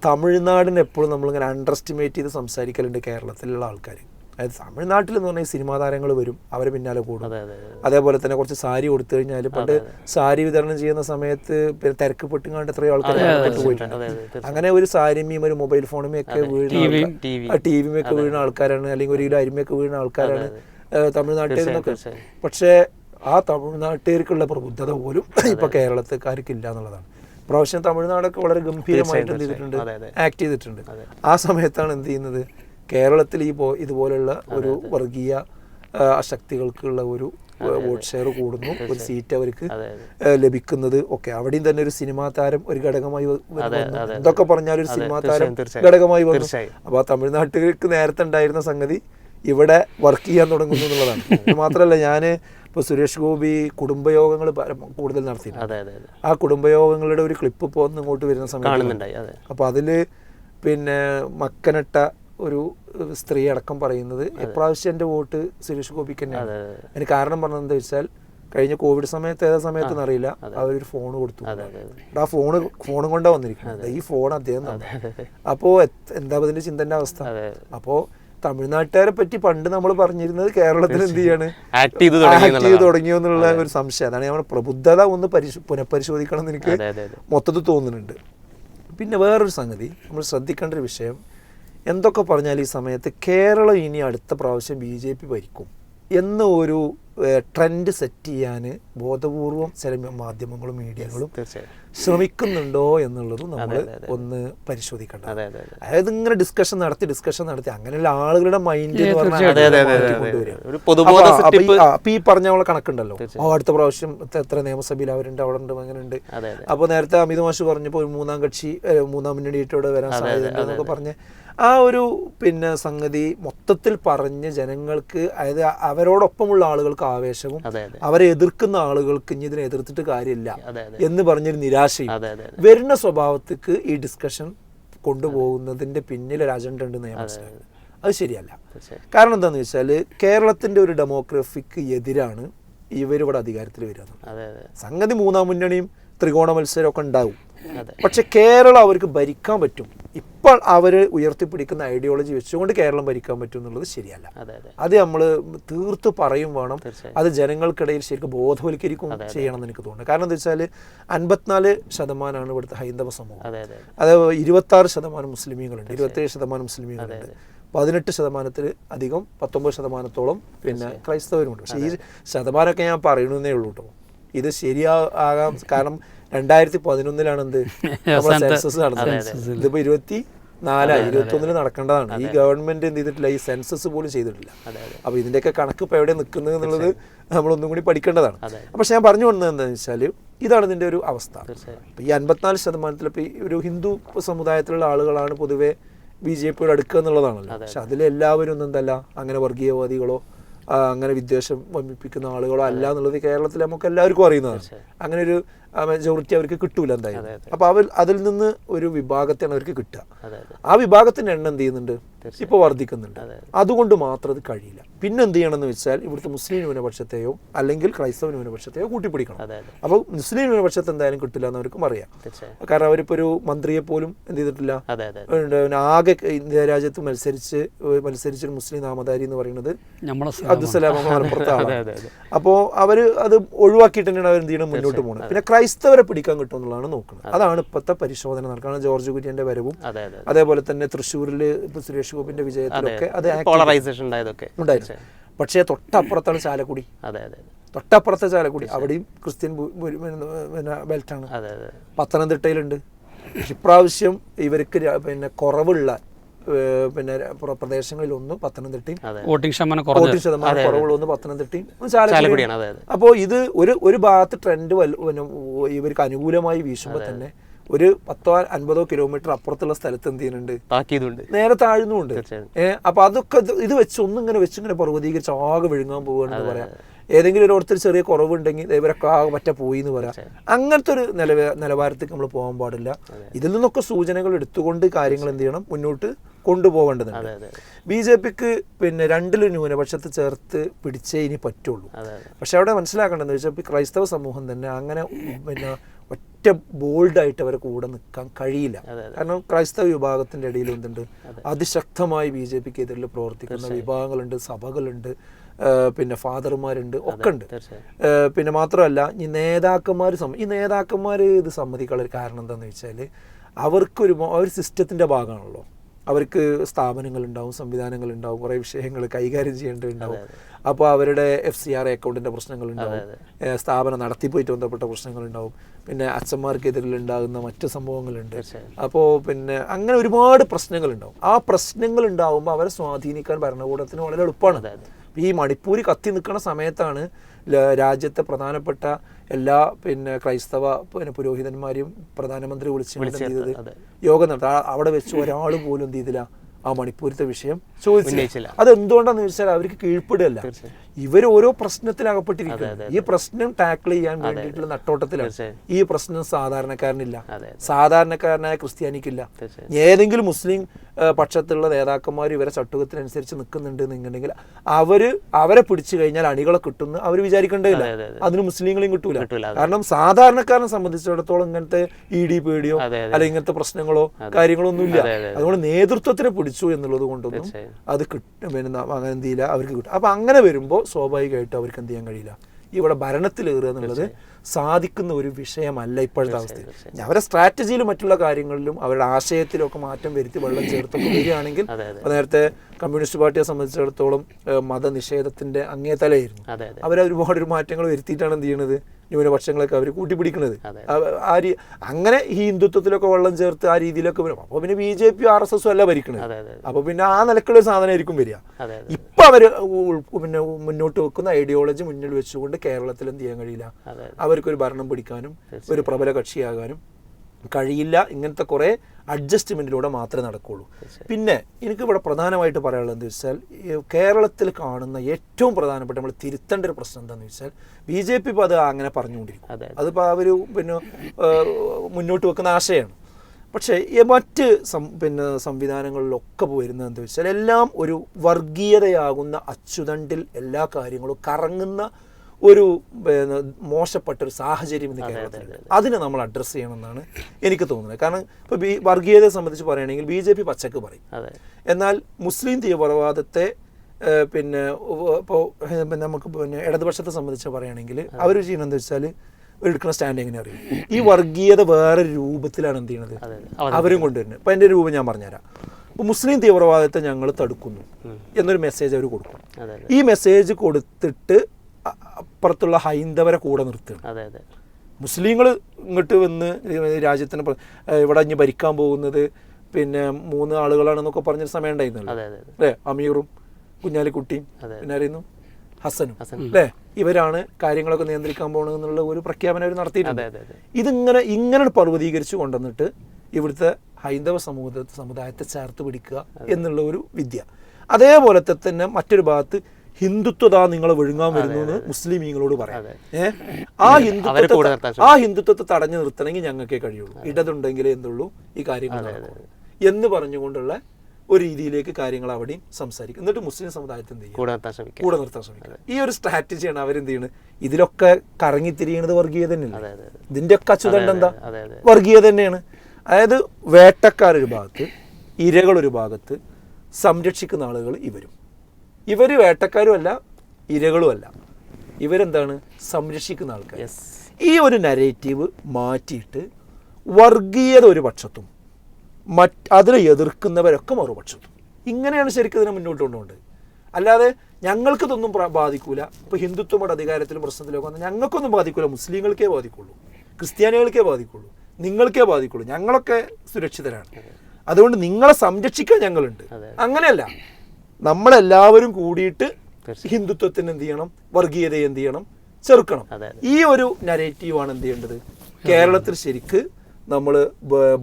തമിഴ്നാടിനെ എപ്പോഴും നമ്മളിങ്ങനെ അണ്ടർ എസ്റ്റിമേറ്റ് ചെയ്ത് സംസാരിക്കലുണ്ട് കേരളത്തിലുള്ള ആൾക്കാർ അതായത് തമിഴ്നാട്ടിൽ എന്ന് പറഞ്ഞാൽ സിനിമാ താരങ്ങൾ വരും അവരെ പിന്നാലെ കൂടും. അതെ അതെ അതെ. അതേപോലെ തന്നെ കുറച്ച് സാരി കൊടുത്തു കഴിഞ്ഞാൽ പണ്ട് സാരി വിതരണം ചെയ്യുന്ന സമയത്ത് പിന്നെ തിരക്ക് പെട്ടുകൊണ്ട് എത്രയോ ആൾക്കാർ പോയിട്ടുണ്ട്. അങ്ങനെ ഒരു സാരിമയും ഒരു മൊബൈൽ ഫോണും ഒക്കെ വീഴുന്ന ടിവിയും, ഒക്കെ വീഴുന്ന ആൾക്കാരാണ് അല്ലെങ്കിൽ ഒരു കിലോ അരിമയൊക്കെ വീഴുന്ന ആൾക്കാരാണ് തമിഴ്നാട്ടിൽ നിന്നൊക്കെ. പക്ഷേ ആ തമിഴ്നാട്ടുകാർക്കുള്ള പ്രബുദ്ധത പോലും ഇപ്പൊ കേരളത്തിൽക്കാർക്ക് ഇല്ല എന്നുള്ളതാണ്. പ്രാവശ്യം തമിഴ്നാടൊക്കെ വളരെ ഗംഭീരമായിട്ട് എന്ത് ചെയ്തിട്ടുണ്ട്. ആക്ട് ചെയ്തിട്ടുണ്ട്. ആ സമയത്താണ് എന്ത് ചെയ്യുന്നത്? കേരളത്തിൽ ഈ പോ- ഇതുപോലുള്ള ഒരു വർഗീയ അശക്തികൾക്കുള്ള ശക്തികൾക്കുള്ള ഒരു വോട്ട് ഷെയർ കൂടുന്നു. ഒരു സീറ്റ് അവർക്ക് ലഭിക്കുന്നത് ഒക്കെ. അവിടെയും തന്നെ ഒരു സിനിമാ താരം ഒരു ഘടകമായി. എന്തൊക്കെ പറഞ്ഞാലും ഒരു സിനിമാ താരം. ഘടകമായി വന്നു. തീർച്ചയായും. അപ്പൊ ആ തമിഴ്നാട്ടുകാർക്ക് നേരത്തെ ഉണ്ടായിരുന്ന സംഗതി ഇവിടെ വർക്ക് ചെയ്യാൻ തുടങ്ങുന്നു എന്നുള്ളതാണ്. മാത്രമല്ല ഞാൻ ഇപ്പോൾ സുരേഷ് ഗോപി കുടുംബയോഗങ്ങൾ കൂടുതൽ നടത്തിയിട്ടുണ്ട്. അതെ ആ കുടുംബയോഗങ്ങളുടെ ഒരു ക്ലിപ്പ് ഇപ്പോൾ ഇങ്ങോട്ട് വരുന്ന സമയത്ത് അതിൽ അപ്പോൾ അതിൽ പിന്നെ മക്കനട്ട ഒരു സ്ത്രീ അടക്കം പറയുന്നത് എപ്രാവശ്യം എന്റെ വോട്ട് സുരേഷ് ഗോപിക്ക് തന്നെയാണ്. അതെ അതിന് കാരണം പറഞ്ഞത് എന്താ വെച്ചാൽ കഴിഞ്ഞ കോവിഡ് സമയത്ത് ഏതാ സമയത്തെന്ന് അറിയില്ല അവരൊരു ഫോൺ കൊടുത്തു. ആ ഫോണ് ഫോണും കൊണ്ടാ വന്നിരിക്കുന്നത്. ഈ ഫോൺ അദ്ദേഹം അപ്പോൾ എന്താ അതിന്റെ ചിന്തന്റെ അവസ്ഥ? അപ്പോ അപ്പോൾ തമിഴ്നാട്ടുകാരെ പറ്റി പണ്ട് നമ്മൾ പറഞ്ഞിരുന്നത് കേരളത്തിൽ എന്ത് ചെയ്യാണ്? ആക്ട് ചെയ്ത്. തുടങ്ങിയോ എന്നുള്ള ഒരു സംശയം. അതാണ് നമ്മുടെ പ്രബുദ്ധത ഒന്ന് പരിശോ പുനഃപരിശോധിക്കണം എന്ന് എനിക്ക് മൊത്തത്തിൽ തോന്നുന്നുണ്ട്. പിന്നെ വേറൊരു സംഗതി നമ്മൾ ശ്രദ്ധിക്കേണ്ട ഒരു വിഷയം എന്തൊക്കെ പറഞ്ഞാൽ ഈ സമയത്ത് കേരളം ഇനി അടുത്ത പ്രാവശ്യം ബി ജെ പി ഭരിക്കും എന്ന ഒരു ട്രെൻഡ് സെറ്റ് ചെയ്യാൻ ബോധപൂർവം ചില മാധ്യമങ്ങളും മീഡിയകളും ശ്രമിക്കുന്നുണ്ടോ എന്നുള്ളത് നമ്മൾ. ഒന്ന് അതെ അതായത് ഇങ്ങനെ ഡിസ്കഷൻ നടത്തി ഡിസ്കഷൻ നടത്തി അങ്ങനെയുള്ള ആളുകളുടെ മൈൻഡ് എന്ന് പറഞ്ഞാൽ അപ്പൊ- അപ്പൊ ഈ- അപ്പൊ പറഞ്ഞ കണക്കുണ്ടല്ലോ. ഓ അടുത്ത പ്രാവശ്യം എത്ര- നിയമസഭയിൽ അവരുണ്ട് അവിടെ ഉണ്ട് അങ്ങനെ ഉണ്ട് അപ്പോൾ നേരത്തെ അമിത് മാഷ് പറഞ്ഞപ്പോൾ ഒരു മൂന്നാം കക്ഷി മൂന്നാം മുന്നണി ഇട്ടോടെ വരാൻ സാധ്യതയുണ്ട് എന്നൊക്കെ പറഞ്ഞ് ആ ഒരു പിന്നെ സംഗതി മൊത്തത്തിൽ പറഞ്ഞ് ജനങ്ങൾക്ക് അതായത് അവരോടൊപ്പമുള്ള ആളുകൾക്ക് ആവേശവും അവരെ എതിർക്കുന്ന ആളുകൾക്ക് ഇനി ഇതിനെ എതിർത്തിട്ട് കാര്യമില്ല എന്ന് പറഞ്ഞൊരു നിരാ നിരാശയും വരുന്ന സ്വഭാവത്തേക്ക് ഈ ഡിസ്കഷൻ കൊണ്ടുപോകുന്നതിന്റെ പിന്നിൽ ഒരു അജണ്ട ഉണ്ടെന്ന് ഞാൻ മനസ്സിലാക്കുന്നത് അത് ശരിയല്ല. കാരണം എന്താണെന്ന് വെച്ചാൽ കേരളത്തിന്റെ ഒരു ഡെമോഗ്രഫിക്ക് എതിരാണ് ഇവരിവിടെ അധികാരത്തിൽ വരുന്നത്. സംഗതി മൂന്നാം മുന്നണിയും ത്രികോണ മത്സരമൊക്കെ ഉണ്ടാവും. പക്ഷെ കേരളം അവർക്ക് ഭരിക്കാൻ പറ്റും. ഇപ്പോൾ അവർ ഉയർത്തിപ്പിടിക്കുന്ന ഐഡിയോളജി വെച്ചുകൊണ്ട് കേരളം ഭരിക്കാൻ പറ്റും എന്നുള്ളത് ശരിയല്ല. അതെ നമ്മൾ തീർത്ത് പറയും വേണം. അത് ജനങ്ങൾക്കിടയിൽ ശരിക്കും ബോധവൽക്കരിക്കും ചെയ്യണം എന്ന് എനിക്ക് തോന്നുന്നു. കാരണം എന്താ വെച്ചാൽ അൻപത്തിനാല് ശതമാനമാണ് ഇവിടുത്തെ ഹൈന്ദവ സമൂഹം. അതെ അതെ അത്. ഇരുപത്തി ആറ് ശതമാനം മുസ്ലിമീങ്ങളുണ്ട്. ഇരുപത്തേഴ് ശതമാനം മുസ്ലിമീങ്ങളുണ്ട്. പതിനെട്ട് ശതമാനത്തിൽ അധികം പത്തൊമ്പത് ശതമാനത്തോളം പിന്നെ ക്രൈസ്തവരുമുണ്ട്. പക്ഷേ ഈ ശതമാനമൊക്കെ ഞാൻ പറയണമെന്നേ ഉള്ളൂ കേട്ടോ ഇത് ശരിയാകാം കാരണം രണ്ടായിരത്തി പതിനൊന്നിലാണ് എന്ത് സെൻസസ് നടന്നത്. ഇതിപ്പോ ഇരുപത്തി നാലായി ഇരുപത്തി ഒന്നിന് നടക്കേണ്ടതാണ്. ഈ ഗവൺമെന്റ് എന്ത് ചെയ്തിട്ടില്ല ഈ സെൻസസ് പോലും ചെയ്തിട്ടില്ല. അപ്പൊ ഇതിന്റെയൊക്കെ കണക്ക് ഇപ്പൊ എവിടെ നിൽക്കുന്നത് എന്നുള്ളത് നമ്മൾ ഒന്നും കൂടി പഠിക്കേണ്ടതാണ്. പക്ഷെ ഞാൻ പറഞ്ഞു വന്നത് എന്താണെന്ന് വെച്ചാൽ ഇതാണ് ഇതിന്റെ ഒരു അവസ്ഥ. ഈ അൻപത്തിനാല് ശതമാനത്തിൽ ഇപ്പൊ ഈ ഒരു ഹിന്ദു സമുദായത്തിലുള്ള ആളുകളാണ് പൊതുവെ ബി ജെ പിയുടെ അടുക്കുക എന്നുള്ളതാണല്ലോ. പക്ഷെ അതിലെല്ലാവരും ഒന്നും എന്തല്ല അങ്ങനെ വർഗീയവാദികളോ അങ്ങനെ വിദ്വേഷം വമിപ്പിക്കുന്ന ആളുകളോ അല്ല എന്നുള്ളത് കേരളത്തിൽ നമുക്ക് എല്ലാവർക്കും അറിയുന്നതാണ്. അങ്ങനെ ഒരു മെജോറിറ്റി അവർക്ക് കിട്ടൂല എന്തായാലും. അപ്പൊ അവർ അതിൽ നിന്ന് ഒരു വിഭാഗത്തെയാണ് അവർക്ക് കിട്ടുക. ആ വിഭാഗത്തിന്റെ എണ്ണം എന്ത് ചെയ്യുന്നുണ്ട്? ഇപ്പൊ വർദ്ധിക്കുന്നുണ്ട്. അതുകൊണ്ട് മാത്രം അത് കഴിയില്ല. പിന്നെ എന്ത് ചെയ്യണമെന്ന് വെച്ചാൽ ഇവിടുത്തെ മുസ്ലിം ന്യൂനപക്ഷത്തെയോ അല്ലെങ്കിൽ ക്രൈസ്തവ ന്യൂനപക്ഷത്തെയോ കൂട്ടിപ്പിടിക്കണം. അപ്പോൾ മുസ്ലിം ന്യൂനപക്ഷത്തെ എന്തായാലും കിട്ടില്ല എന്ന് അവർക്കും അറിയാം കാരണം അവരിപ്പോ ഒരു മന്ത്രിയെ പോലും എന്ത് ചെയ്തിട്ടില്ല. ആകെ ഇന്ത്യ രാജ്യത്ത് മത്സരിച്ച് മത്സരിച്ച മുസ്ലിം നാമധാരി എന്ന് പറയുന്നത് നമ്മളെ അബ്ദുസലാം മലപ്പുറത്തെ അതെ ആളാണ്. അതെ അതെ അപ്പോൾ അവർ അത് ഒഴിവാക്കിയിട്ട് തന്നെയാണ് അവർ എന്ത് ചെയ്യണം മുന്നോട്ട് പോകുന്നത് പിന്നെ ക്രൈസ്തവരെ പിടിക്കാൻ കിട്ടും എന്നുള്ളതാണ് നോക്കുന്നത്. അതാണ് ഇപ്പോഴത്തെ പരിശോധന നടക്കുന്നത്. ജോർജ് കുര്യന്റെ വരവും അതെ അതെ അതേപോലെ തന്നെ തൃശ്ശൂരിൽ ഇപ്പൊ സുരേഷ് ഗോപിന്റെ വിജയത്തിലൊക്കെ അത് പോളറൈസേഷൻ ഉണ്ടായതൊക്കെ. ഉണ്ടായിരുന്നു. പക്ഷേ തൊട്ടപ്പുറത്താണ് ചാലക്കുടി. അതെ അതെ തൊട്ടപ്പുറത്തെ ചാലക്കുടി. അവിടെയും ക്രിസ്ത്യൻ പിന്നെ ബെൽറ്റാണ്. അതെ അതെ. പത്തനംതിട്ടയിലുണ്ട്. ഇപ്രാവശ്യം ഇവർക്ക് പിന്നെ കുറവുള്ള പിന്നെ പ്രദേശങ്ങളിലൊന്നും പത്തനംതിട്ടയും അതെ. വോട്ടിംഗ് ശതമാനം വോട്ടിംഗ് ശതമാനം കുറവുള്ള ഒന്ന് പത്തനംതിട്ടയും ചാലക്കുടിയാണ് അപ്പോൾ ഇത് ഒരു ഒരു ഭാഗത്ത് ട്രെൻഡ് ഇവർക്ക് അനുകൂലമായി വീശുമ്പോൾ തന്നെ ഒരു പത്തോ അൻപതോ കിലോമീറ്റർ അപ്പുറത്തുള്ള സ്ഥലത്ത് എന്ത് ചെയ്യുന്നുണ്ട്? നേരെ താഴ്ന്നുണ്ട് ഏഹ് അപ്പൊ അതൊക്കെ ഇത് ഇത് വെച്ച് ഒന്നിങ്ങനെ വെച്ച് ഇങ്ങനെ പർവതീകരിച്ച് ആകെ വിഴുങ്ങാൻ പോവുകയാണെന്ന് പറയാം. ഏതെങ്കിലും ഒരിടത്തിൽ ചെറിയ കുറവുണ്ടെങ്കിൽ ഇവരൊക്കെ ആകെ പറ്റ പോയി എന്ന് പറയാം അങ്ങനത്തെ ഒരു നിലവ നിലവാരത്തേക്ക് നമ്മൾ പോകാൻ പാടില്ല. ഇതിൽ നിന്നൊക്കെ സൂചനകൾ എടുത്തുകൊണ്ട് കാര്യങ്ങൾ എന്ത് ചെയ്യണം? മുന്നോട്ട് കൊണ്ടുപോകേണ്ടതുണ്ട്. ബി ജെ പിക്ക് പിന്നെ രണ്ടിലും ന്യൂനപക്ഷത്തെ ചേർത്ത് പിടിച്ചേ ഇനി പറ്റുള്ളൂ. പക്ഷെ അവിടെ മനസ്സിലാക്കേണ്ടതെന്ന് വെച്ചാൽ ക്രൈസ്തവ സമൂഹം തന്നെ അങ്ങനെ പിന്നെ ഒറ്റ ബോൾഡായിട്ട് അവരെ കൂടെ നിൽക്കാൻ കഴിയില്ല. കാരണം ക്രൈസ്തവ വിഭാഗത്തിന്റെ ഇടയിൽ എന്തുണ്ട്? അതിശക്തമായി ബി ജെ പിക്ക് എതിരിൽ പ്രവർത്തിക്കുന്ന വിഭാഗങ്ങളുണ്ട് സഭകളുണ്ട്. പിന്നെ ഫാദർമാരുണ്ട് ഒക്കെ ഉണ്ട് പിന്നെ മാത്രമല്ല ഈ നേതാക്കന്മാർ ഈ നേതാക്കന്മാർ ഇത് സമ്മതിക്കാനുള്ള കാരണം എന്താണെന്ന് വെച്ചാൽ അവർക്കൊരു ഒരു സിസ്റ്റത്തിന്റെ ഭാഗമാണല്ലോ. അവർക്ക് സ്ഥാപനങ്ങളുണ്ടാവും ഉണ്ടാവും സംവിധാനങ്ങൾ ഉണ്ടാവും കുറേ വിഷയങ്ങൾ കൈകാര്യം ചെയ്യേണ്ടതുണ്ടാവും. അപ്പോൾ അവരുടെ എഫ് സി ആർ അക്കൗണ്ടിന്റെ പ്രശ്നങ്ങളുണ്ടാവും. സ്ഥാപനം നടത്തിപ്പോയിട്ട് ബന്ധപ്പെട്ട പ്രശ്നങ്ങളുണ്ടാവും. പിന്നെ അച്ഛന്മാർക്കെതിരിൽ ഉണ്ടാകുന്ന മറ്റ് സംഭവങ്ങളുണ്ട്. അപ്പോൾ പിന്നെ അങ്ങനെ ഒരുപാട് പ്രശ്നങ്ങളുണ്ടാവും. ആ പ്രശ്നങ്ങൾ ഉണ്ടാവുമ്പോൾ അവരെ സ്വാധീനിക്കാൻ ഭരണകൂടത്തിന് വളരെ എളുപ്പമാണ്. അതെ, അതെ. ഈ മണിപ്പൂർ കത്തി നിൽക്കുന്ന സമയത്താണ് രാജ്യത്തെ പ്രധാനപ്പെട്ട എല്ലാ പിന്നെ ക്രൈസ്തവ പിന്നെ പുരോഹിതന്മാരെയും പ്രധാനമന്ത്രി വിളിച്ച് എന്ത് ചെയ്തത്? യോഗം നടത്താം. അവിടെ വെച്ച് ഒരാൾ പോലും എന്ത് ചെയ്തില്ല ആ മണിപ്പൂരത്തെ വിഷയം ചോദിച്ചില്ല. അത് അതെന്തുകൊണ്ടാന്ന് ചോദിച്ചാൽ അവർക്ക് കീഴ്പ്പെടുകയല്ല. ഇവർ ഓരോ പ്രശ്നത്തിൽ അകപ്പെട്ടിരിക്കുന്നു ഈ പ്രശ്നം ടാക്കിൾ ചെയ്യാൻ വേണ്ടിയിട്ടുള്ള നട്ടോട്ടത്തിലാണ്. ഈ പ്രശ്നം സാധാരണക്കാരനില്ല. സാധാരണക്കാരനായ ക്രിസ്ത്യാനിക്കില്ല. ഏതെങ്കിലും മുസ്ലിം പക്ഷത്തുള്ള നേതാക്കന്മാർ ഇവരെ ചട്ടുകത്തിനനുസരിച്ച് നിൽക്കുന്നുണ്ട് എന്നുണ്ടെങ്കിൽ അവർ അവരെ പിടിച്ചു കഴിഞ്ഞാൽ അണികളെ കിട്ടുന്നു അവർ വിചാരിക്കേണ്ടതില്ല. അതെ, അതെ, അതെ. അതിന് മുസ്ലിങ്ങളെയും കിട്ടൂല. കാരണം സാധാരണക്കാരനെ സംബന്ധിച്ചിടത്തോളം ഇങ്ങനത്തെ ഇ ഡി പേടിയോ. അല്ലെങ്കിൽ ഇങ്ങനത്തെ പ്രശ്നങ്ങളോ കാര്യങ്ങളോ ഒന്നുമില്ല അതെ, അതെ, അതെ. അതുകൊണ്ട് നേതൃത്വത്തിനെ പിടിച്ചു എന്നുള്ളത് കൊണ്ടൊന്നും അത് കിട്ടും. പിന്നെ അങ്ങനെ എന്തിയില്ല അവർക്ക് കിട്ടും. അപ്പൊ അങ്ങനെ വരുമ്പോൾ സ്വാഭാവികമായിട്ടും അവർക്ക് എന്ത് ചെയ്യാൻ കഴിയില്ല. ഇവിടെ ഭരണത്തിലേറുക എന്നുള്ളത് സാധിക്കുന്ന ഒരു വിഷയമല്ല ഇപ്പോഴത്തെ അവസ്ഥയിൽ. അവരുടെ സ്ട്രാറ്റജിയിലും മറ്റുള്ള കാര്യങ്ങളിലും അവരുടെ ആശയത്തിലും ഒക്കെ മാറ്റം വരുത്തി വെള്ളം ചേർത്തൊക്കെ വരികയാണെങ്കിൽ നേരത്തെ കമ്മ്യൂണിസ്റ്റ് പാർട്ടിയെ സംബന്ധിച്ചിടത്തോളം മതനിഷേധത്തിന്റെ അങ്ങേ തലയായിരുന്നു അതെ അതെ. അവർ ഒരുപാട് ഒരു മാറ്റങ്ങൾ വരുത്തിയിട്ടാണ് എന്ത് ചെയ്യണത്? ന്യൂനപക്ഷങ്ങളൊക്കെ അവർ കൂട്ടിപ്പിടിക്കുന്നത്. ആ അങ്ങനെ ഈ ഹിന്ദുത്വത്തിലൊക്കെ വെള്ളം ചേർത്ത് ആ രീതിയിലൊക്കെ വരും. അപ്പോൾ പിന്നെ B J P R S എസും അല്ല ഭരിക്കുന്നത് അപ്പോൾ പിന്നെ ആ നിലക്കുള്ള സാധനമായിരിക്കും വരിക. ഇപ്പം അവർ പിന്നെ മുന്നോട്ട് വെക്കുന്ന ഐഡിയോളജി മുന്നിൽ വെച്ചുകൊണ്ട് കേരളത്തിൽ എന്ത് ചെയ്യാൻ കഴിയില്ല. അവർക്കൊരു ഭരണം പിടിക്കാനും ഒരു പ്രബല കക്ഷിയാകാനും കഴിയില്ല ഇങ്ങനത്തെ കുറേ അഡ്ജസ്റ്റ്മെന്റിലൂടെ മാത്രമേ നടക്കുകയുള്ളൂ പിന്നെ എനിക്ക് ഇവിടെ പ്രധാനമായിട്ട് പറയാനുള്ളത് എന്താ വെച്ചാൽ കേരളത്തിൽ കാണുന്ന ഏറ്റവും പ്രധാനപ്പെട്ട നമ്മൾ തിരുത്തേണ്ട ഒരു പ്രശ്നം എന്താണെന്ന് വെച്ചാൽ ബി ജെ പി ഇപ്പോൾ അത് അങ്ങനെ പറഞ്ഞുകൊണ്ടിരിക്കും. അതെ. അതിപ്പോൾ അവർ പിന്നെ മുന്നോട്ട് വെക്കുന്ന ആശയമാണ് പക്ഷേ മറ്റ് സം പിന്നെ സംവിധാനങ്ങളിലൊക്കെ വരുന്നത് എന്താ വെച്ചാൽ എല്ലാം ഒരു വർഗീയതയാകുന്ന അച്ചുതണ്ടിൽ എല്ലാ കാര്യങ്ങളും കറങ്ങുന്ന ഒരു മോശപ്പെട്ടൊരു സാഹചര്യം ഇന്ന് കേരളത്തിലുണ്ട്. അതിനെ നമ്മൾ അഡ്രസ്സ് ചെയ്യണമെന്നാണ് എനിക്ക് തോന്നുന്നത്. കാരണം ഇപ്പോൾ ബി വർഗീയതയെ സംബന്ധിച്ച് പറയുകയാണെങ്കിൽ ബി ജെ പി പച്ചക്ക് പറയും. എന്നാൽ മുസ്ലിം തീവ്രവാദത്തെ പിന്നെ ഇപ്പോൾ നമുക്ക് പിന്നെ ഇടതുപക്ഷത്തെ സംബന്ധിച്ച് പറയുകയാണെങ്കിൽ അവർ ചെയ്യുന്നത് എന്താ വെച്ചാൽ എടുക്കുന്ന സ്റ്റാൻഡ് എങ്ങനെ അറിയും. ഈ വർഗീയത വേറെ രൂപത്തിലാണ് എന്ത് ചെയ്യണത്? അവരും കൊണ്ടുവരുന്നത് ഇപ്പം എന്റെ രൂപം ഞാൻ പറഞ്ഞുതരാം. ഇപ്പോൾ മുസ്ലിം തീവ്രവാദത്തെ ഞങ്ങൾ തടുക്കുന്നു എന്നൊരു മെസ്സേജ് അവർ കൊടുക്കും. ഈ മെസ്സേജ് കൊടുത്തിട്ട് അപ്പുറത്തുള്ള ഹൈന്ദവരെ കൂടെ നിർത്തുകയാണ്. അതെ അതെ. മുസ്ലിങ്ങൾ ഇങ്ങോട്ട് വന്ന് രാജ്യത്തിന് ഇവിടെ ഇനി ഭരിക്കാൻ പോകുന്നത് പിന്നെ മൂന്ന് ആളുകളാണെന്നൊക്കെ പറഞ്ഞൊരു സമയം ഉണ്ടായിരുന്നല്ലോ. അല്ലേ? അമീറും കുഞ്ഞാലിക്കുട്ടിയും പിന്നെ അറിയുന്നു ഹസനും. അല്ലേ? ഇവരാണ് കാര്യങ്ങളൊക്കെ നിയന്ത്രിക്കാൻ പോകണമെന്നുള്ള ഒരു പ്രഖ്യാപനം അവർ നടത്തിയിട്ടുണ്ട്. ഇതിങ്ങനെ ഇങ്ങനെ പർവതീകരിച്ച് കൊണ്ടുവന്നിട്ട് ഇവിടുത്തെ ഹൈന്ദവ സമൂഹ സമുദായത്തെ ചേർത്ത് പിടിക്കുക എന്നുള്ള ഒരു വിദ്യ. അതേപോലത്തെ തന്നെ മറ്റൊരു ഭാഗത്ത് ഹിന്ദുത്വത നിങ്ങളെ വിഴുങ്ങാൻ വരുന്നു എന്ന് മുസ്ലിമീങ്ങളോട് പറയാം. ഏഹ് ആ ഹിന്ദുത്വത്തെ ആ ഹിന്ദുത്വത്തെ തടഞ്ഞു നിർത്തണമെങ്കിൽ ഞങ്ങൾക്കേ കഴിയുള്ളൂ. ഇടതുണ്ടെങ്കിലേ എന്തുള്ളൂ? ഈ കാര്യങ്ങൾ എന്ന് പറഞ്ഞുകൊണ്ടുള്ള ഒരു രീതിയിലേക്ക് കാര്യങ്ങൾ അവിടെയും സംസാരിക്കും. എന്നിട്ട് മുസ്ലിം സമുദായത്തെ എന്ത് ചെയ്യും? കൂടെ നിർത്താൻ ശ്രമിക്കുക ഈ ഒരു സ്ട്രാറ്റജിയാണ് അവരെന്ത് ചെയ്യുന്നത് ഇതിലൊക്കെ കറങ്ങിത്തിരിയണത് വർഗീയത തന്നെയല്ലേ ഇതിന്റെ ഒക്കെ അച്ചുതണ്ട് എന്താ? വർഗീയത തന്നെയാണ് അതായത് വേട്ടക്കാരൊരു ഭാഗത്ത് ഇരകളൊരു ഭാഗത്ത് സംരക്ഷിക്കുന്ന ആളുകൾ ഇവരും. ഇവർ വേട്ടക്കാരുമല്ല ഇരകളുമല്ല ഇവരെന്താണ്? സംരക്ഷിക്കുന്ന ആൾക്കാർ ഈ ഒരു നരേറ്റീവ് മാറ്റിയിട്ട് വർഗീയത ഒരു പക്ഷത്തും മറ്റ് അതിനെ എതിർക്കുന്നവരൊക്കെ മറുപക്ഷത്തും. ഇങ്ങനെയാണ് ശരിക്കും ഇതിനെ മുന്നോട്ട് കൊണ്ടുപോകേണ്ടത്. അല്ലാതെ ഞങ്ങൾക്ക് ഇതൊന്നും ബാധിക്കൂല. ഇപ്പോൾ ഹിന്ദുത്വയുടെ അധികാരത്തിലും പ്രശ്നത്തിലൊക്കെ വന്നാൽ ഞങ്ങൾക്കൊന്നും ബാധിക്കൂല. മുസ്ലിങ്ങൾക്കേ ബാധിക്കുള്ളൂ. ക്രിസ്ത്യാനികൾക്കേ ബാധിക്കുള്ളൂ. നിങ്ങൾക്കേ ബാധിക്കുള്ളൂ. ഞങ്ങളൊക്കെ സുരക്ഷിതരാണ്. അതുകൊണ്ട് നിങ്ങളെ സംരക്ഷിക്കാൻ ഞങ്ങളുണ്ട്. അങ്ങനെയല്ല. നമ്മളെല്ലാവരും കൂടിയിട്ട്. ഹിന്ദുത്വത്തിന് എന്ത് ചെയ്യണം വർഗീയതയെ എന്ത് ചെയ്യണം ചെറുക്കണം. ഈ ഒരു നരേറ്റീവാണ് എന്ത് ചെയ്യേണ്ടത് കേരളത്തിൽ ശരിക്ക് നമ്മൾ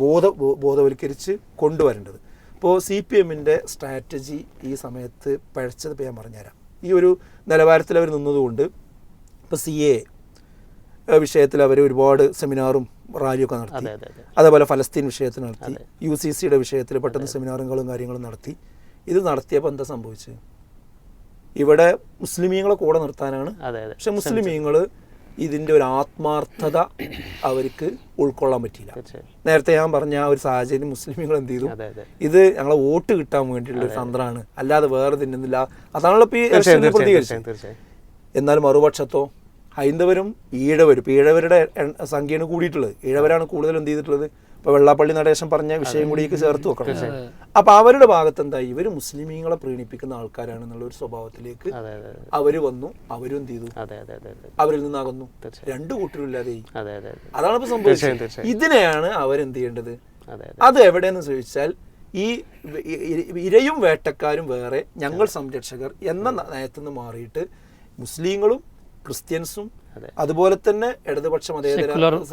ബോധ ബോധവൽക്കരിച്ച് കൊണ്ടുവരേണ്ടത്. ഇപ്പോൾ സി പി എമ്മിന്റെ സ്ട്രാറ്റജി ഈ സമയത്ത് പഴച്ചത് ഇപ്പോൾ ഞാൻ പറഞ്ഞുതരാം. ഈ ഒരു നിലവാരത്തിൽ അവർ നിന്നതുകൊണ്ട് ഇപ്പോൾ സി എ വിഷയത്തിൽ അവർ ഒരുപാട് സെമിനാറും റാലിയൊക്കെ നടത്തി. അതെ അതെ അതെ. അതേപോലെ ഫലസ്തീൻ വിഷയത്തിൽ നടത്തി. യു സി സിയുടെ വിഷയത്തിൽ പെട്ടെന്ന് സെമിനാറുകളും കാര്യങ്ങളും നടത്തി. ഇത് നടത്തിയപ്പോൾ എന്താ സംഭവിച്ചത്? ഇവിടെ മുസ്ലിമീങ്ങളെ കൂടെ നിർത്താനാണ്. പക്ഷെ മുസ്ലിമീങ്ങൾ ഇതിന്റെ ഒരു ആത്മാർത്ഥത അവർക്ക് ഉൾക്കൊള്ളാൻ പറ്റിയില്ല. നേരത്തെ ഞാൻ പറഞ്ഞ ആ ഒരു സാഹചര്യം മുസ്ലിമീങ്ങൾ എന്ത് ചെയ്തു? ഇത് ഞങ്ങളെ വോട്ട് കിട്ടാൻ വേണ്ടിയുള്ള ഒരു തന്ത്രമാണ്. അല്ലാതെ വേറെ തിന്നുന്നില്ല അതാണല്ലോ പ്രതികരിച്ചത്. എന്നാലും എന്നാൽ മറുപക്ഷത്തോ ഹൈന്ദവരും ഈഴവരും ഇപ്പം ഈഴവരുടെ സംഖ്യയാണ് കൂടിയിട്ടുള്ളത്. ഈഴവരാണ് കൂടുതൽ എന്ത് ചെയ്തിട്ടുള്ളത്? ഇപ്പോൾ വെള്ളാപ്പള്ളി നടേശൻ പറഞ്ഞ വിഷയം കൂടി ചേർത്ത് വെക്കണം. അപ്പോൾ അവരുടെ ഭാഗത്ത് എന്താ ഇവർ മുസ്ലിമീങ്ങളെ പ്രീണിപ്പിക്കുന്ന ആൾക്കാരാണെന്നുള്ള ഒരു സ്വഭാവത്തിലേക്ക് അവർ വന്നു. അവരും എന്ത് ചെയ്തു? അവരിൽ നിന്നാകുന്നു. രണ്ടു കൂട്ടരും ഇല്ലാതെയായി അതെ അതെ അതെ. അതാണ് ഇപ്പോൾ സംഭവിച്ചത്. ഇതിനെയാണ് അവരെന്ത് ചെയ്യേണ്ടത്? അതെ എവിടെയെന്ന് ചോദിച്ചാൽ ഈ ഇരയും വേട്ടക്കാരും വേറെ ഞങ്ങൾ സംരക്ഷകർ എന്ന നയത്തിൽ നിന്ന് മാറിയിട്ട് മുസ്ലിങ്ങളും ക്രിസ്ത്യൻസും. അതുപോലെ തന്നെ ഇടതുപക്ഷ സ്വഭാവമുള്ള-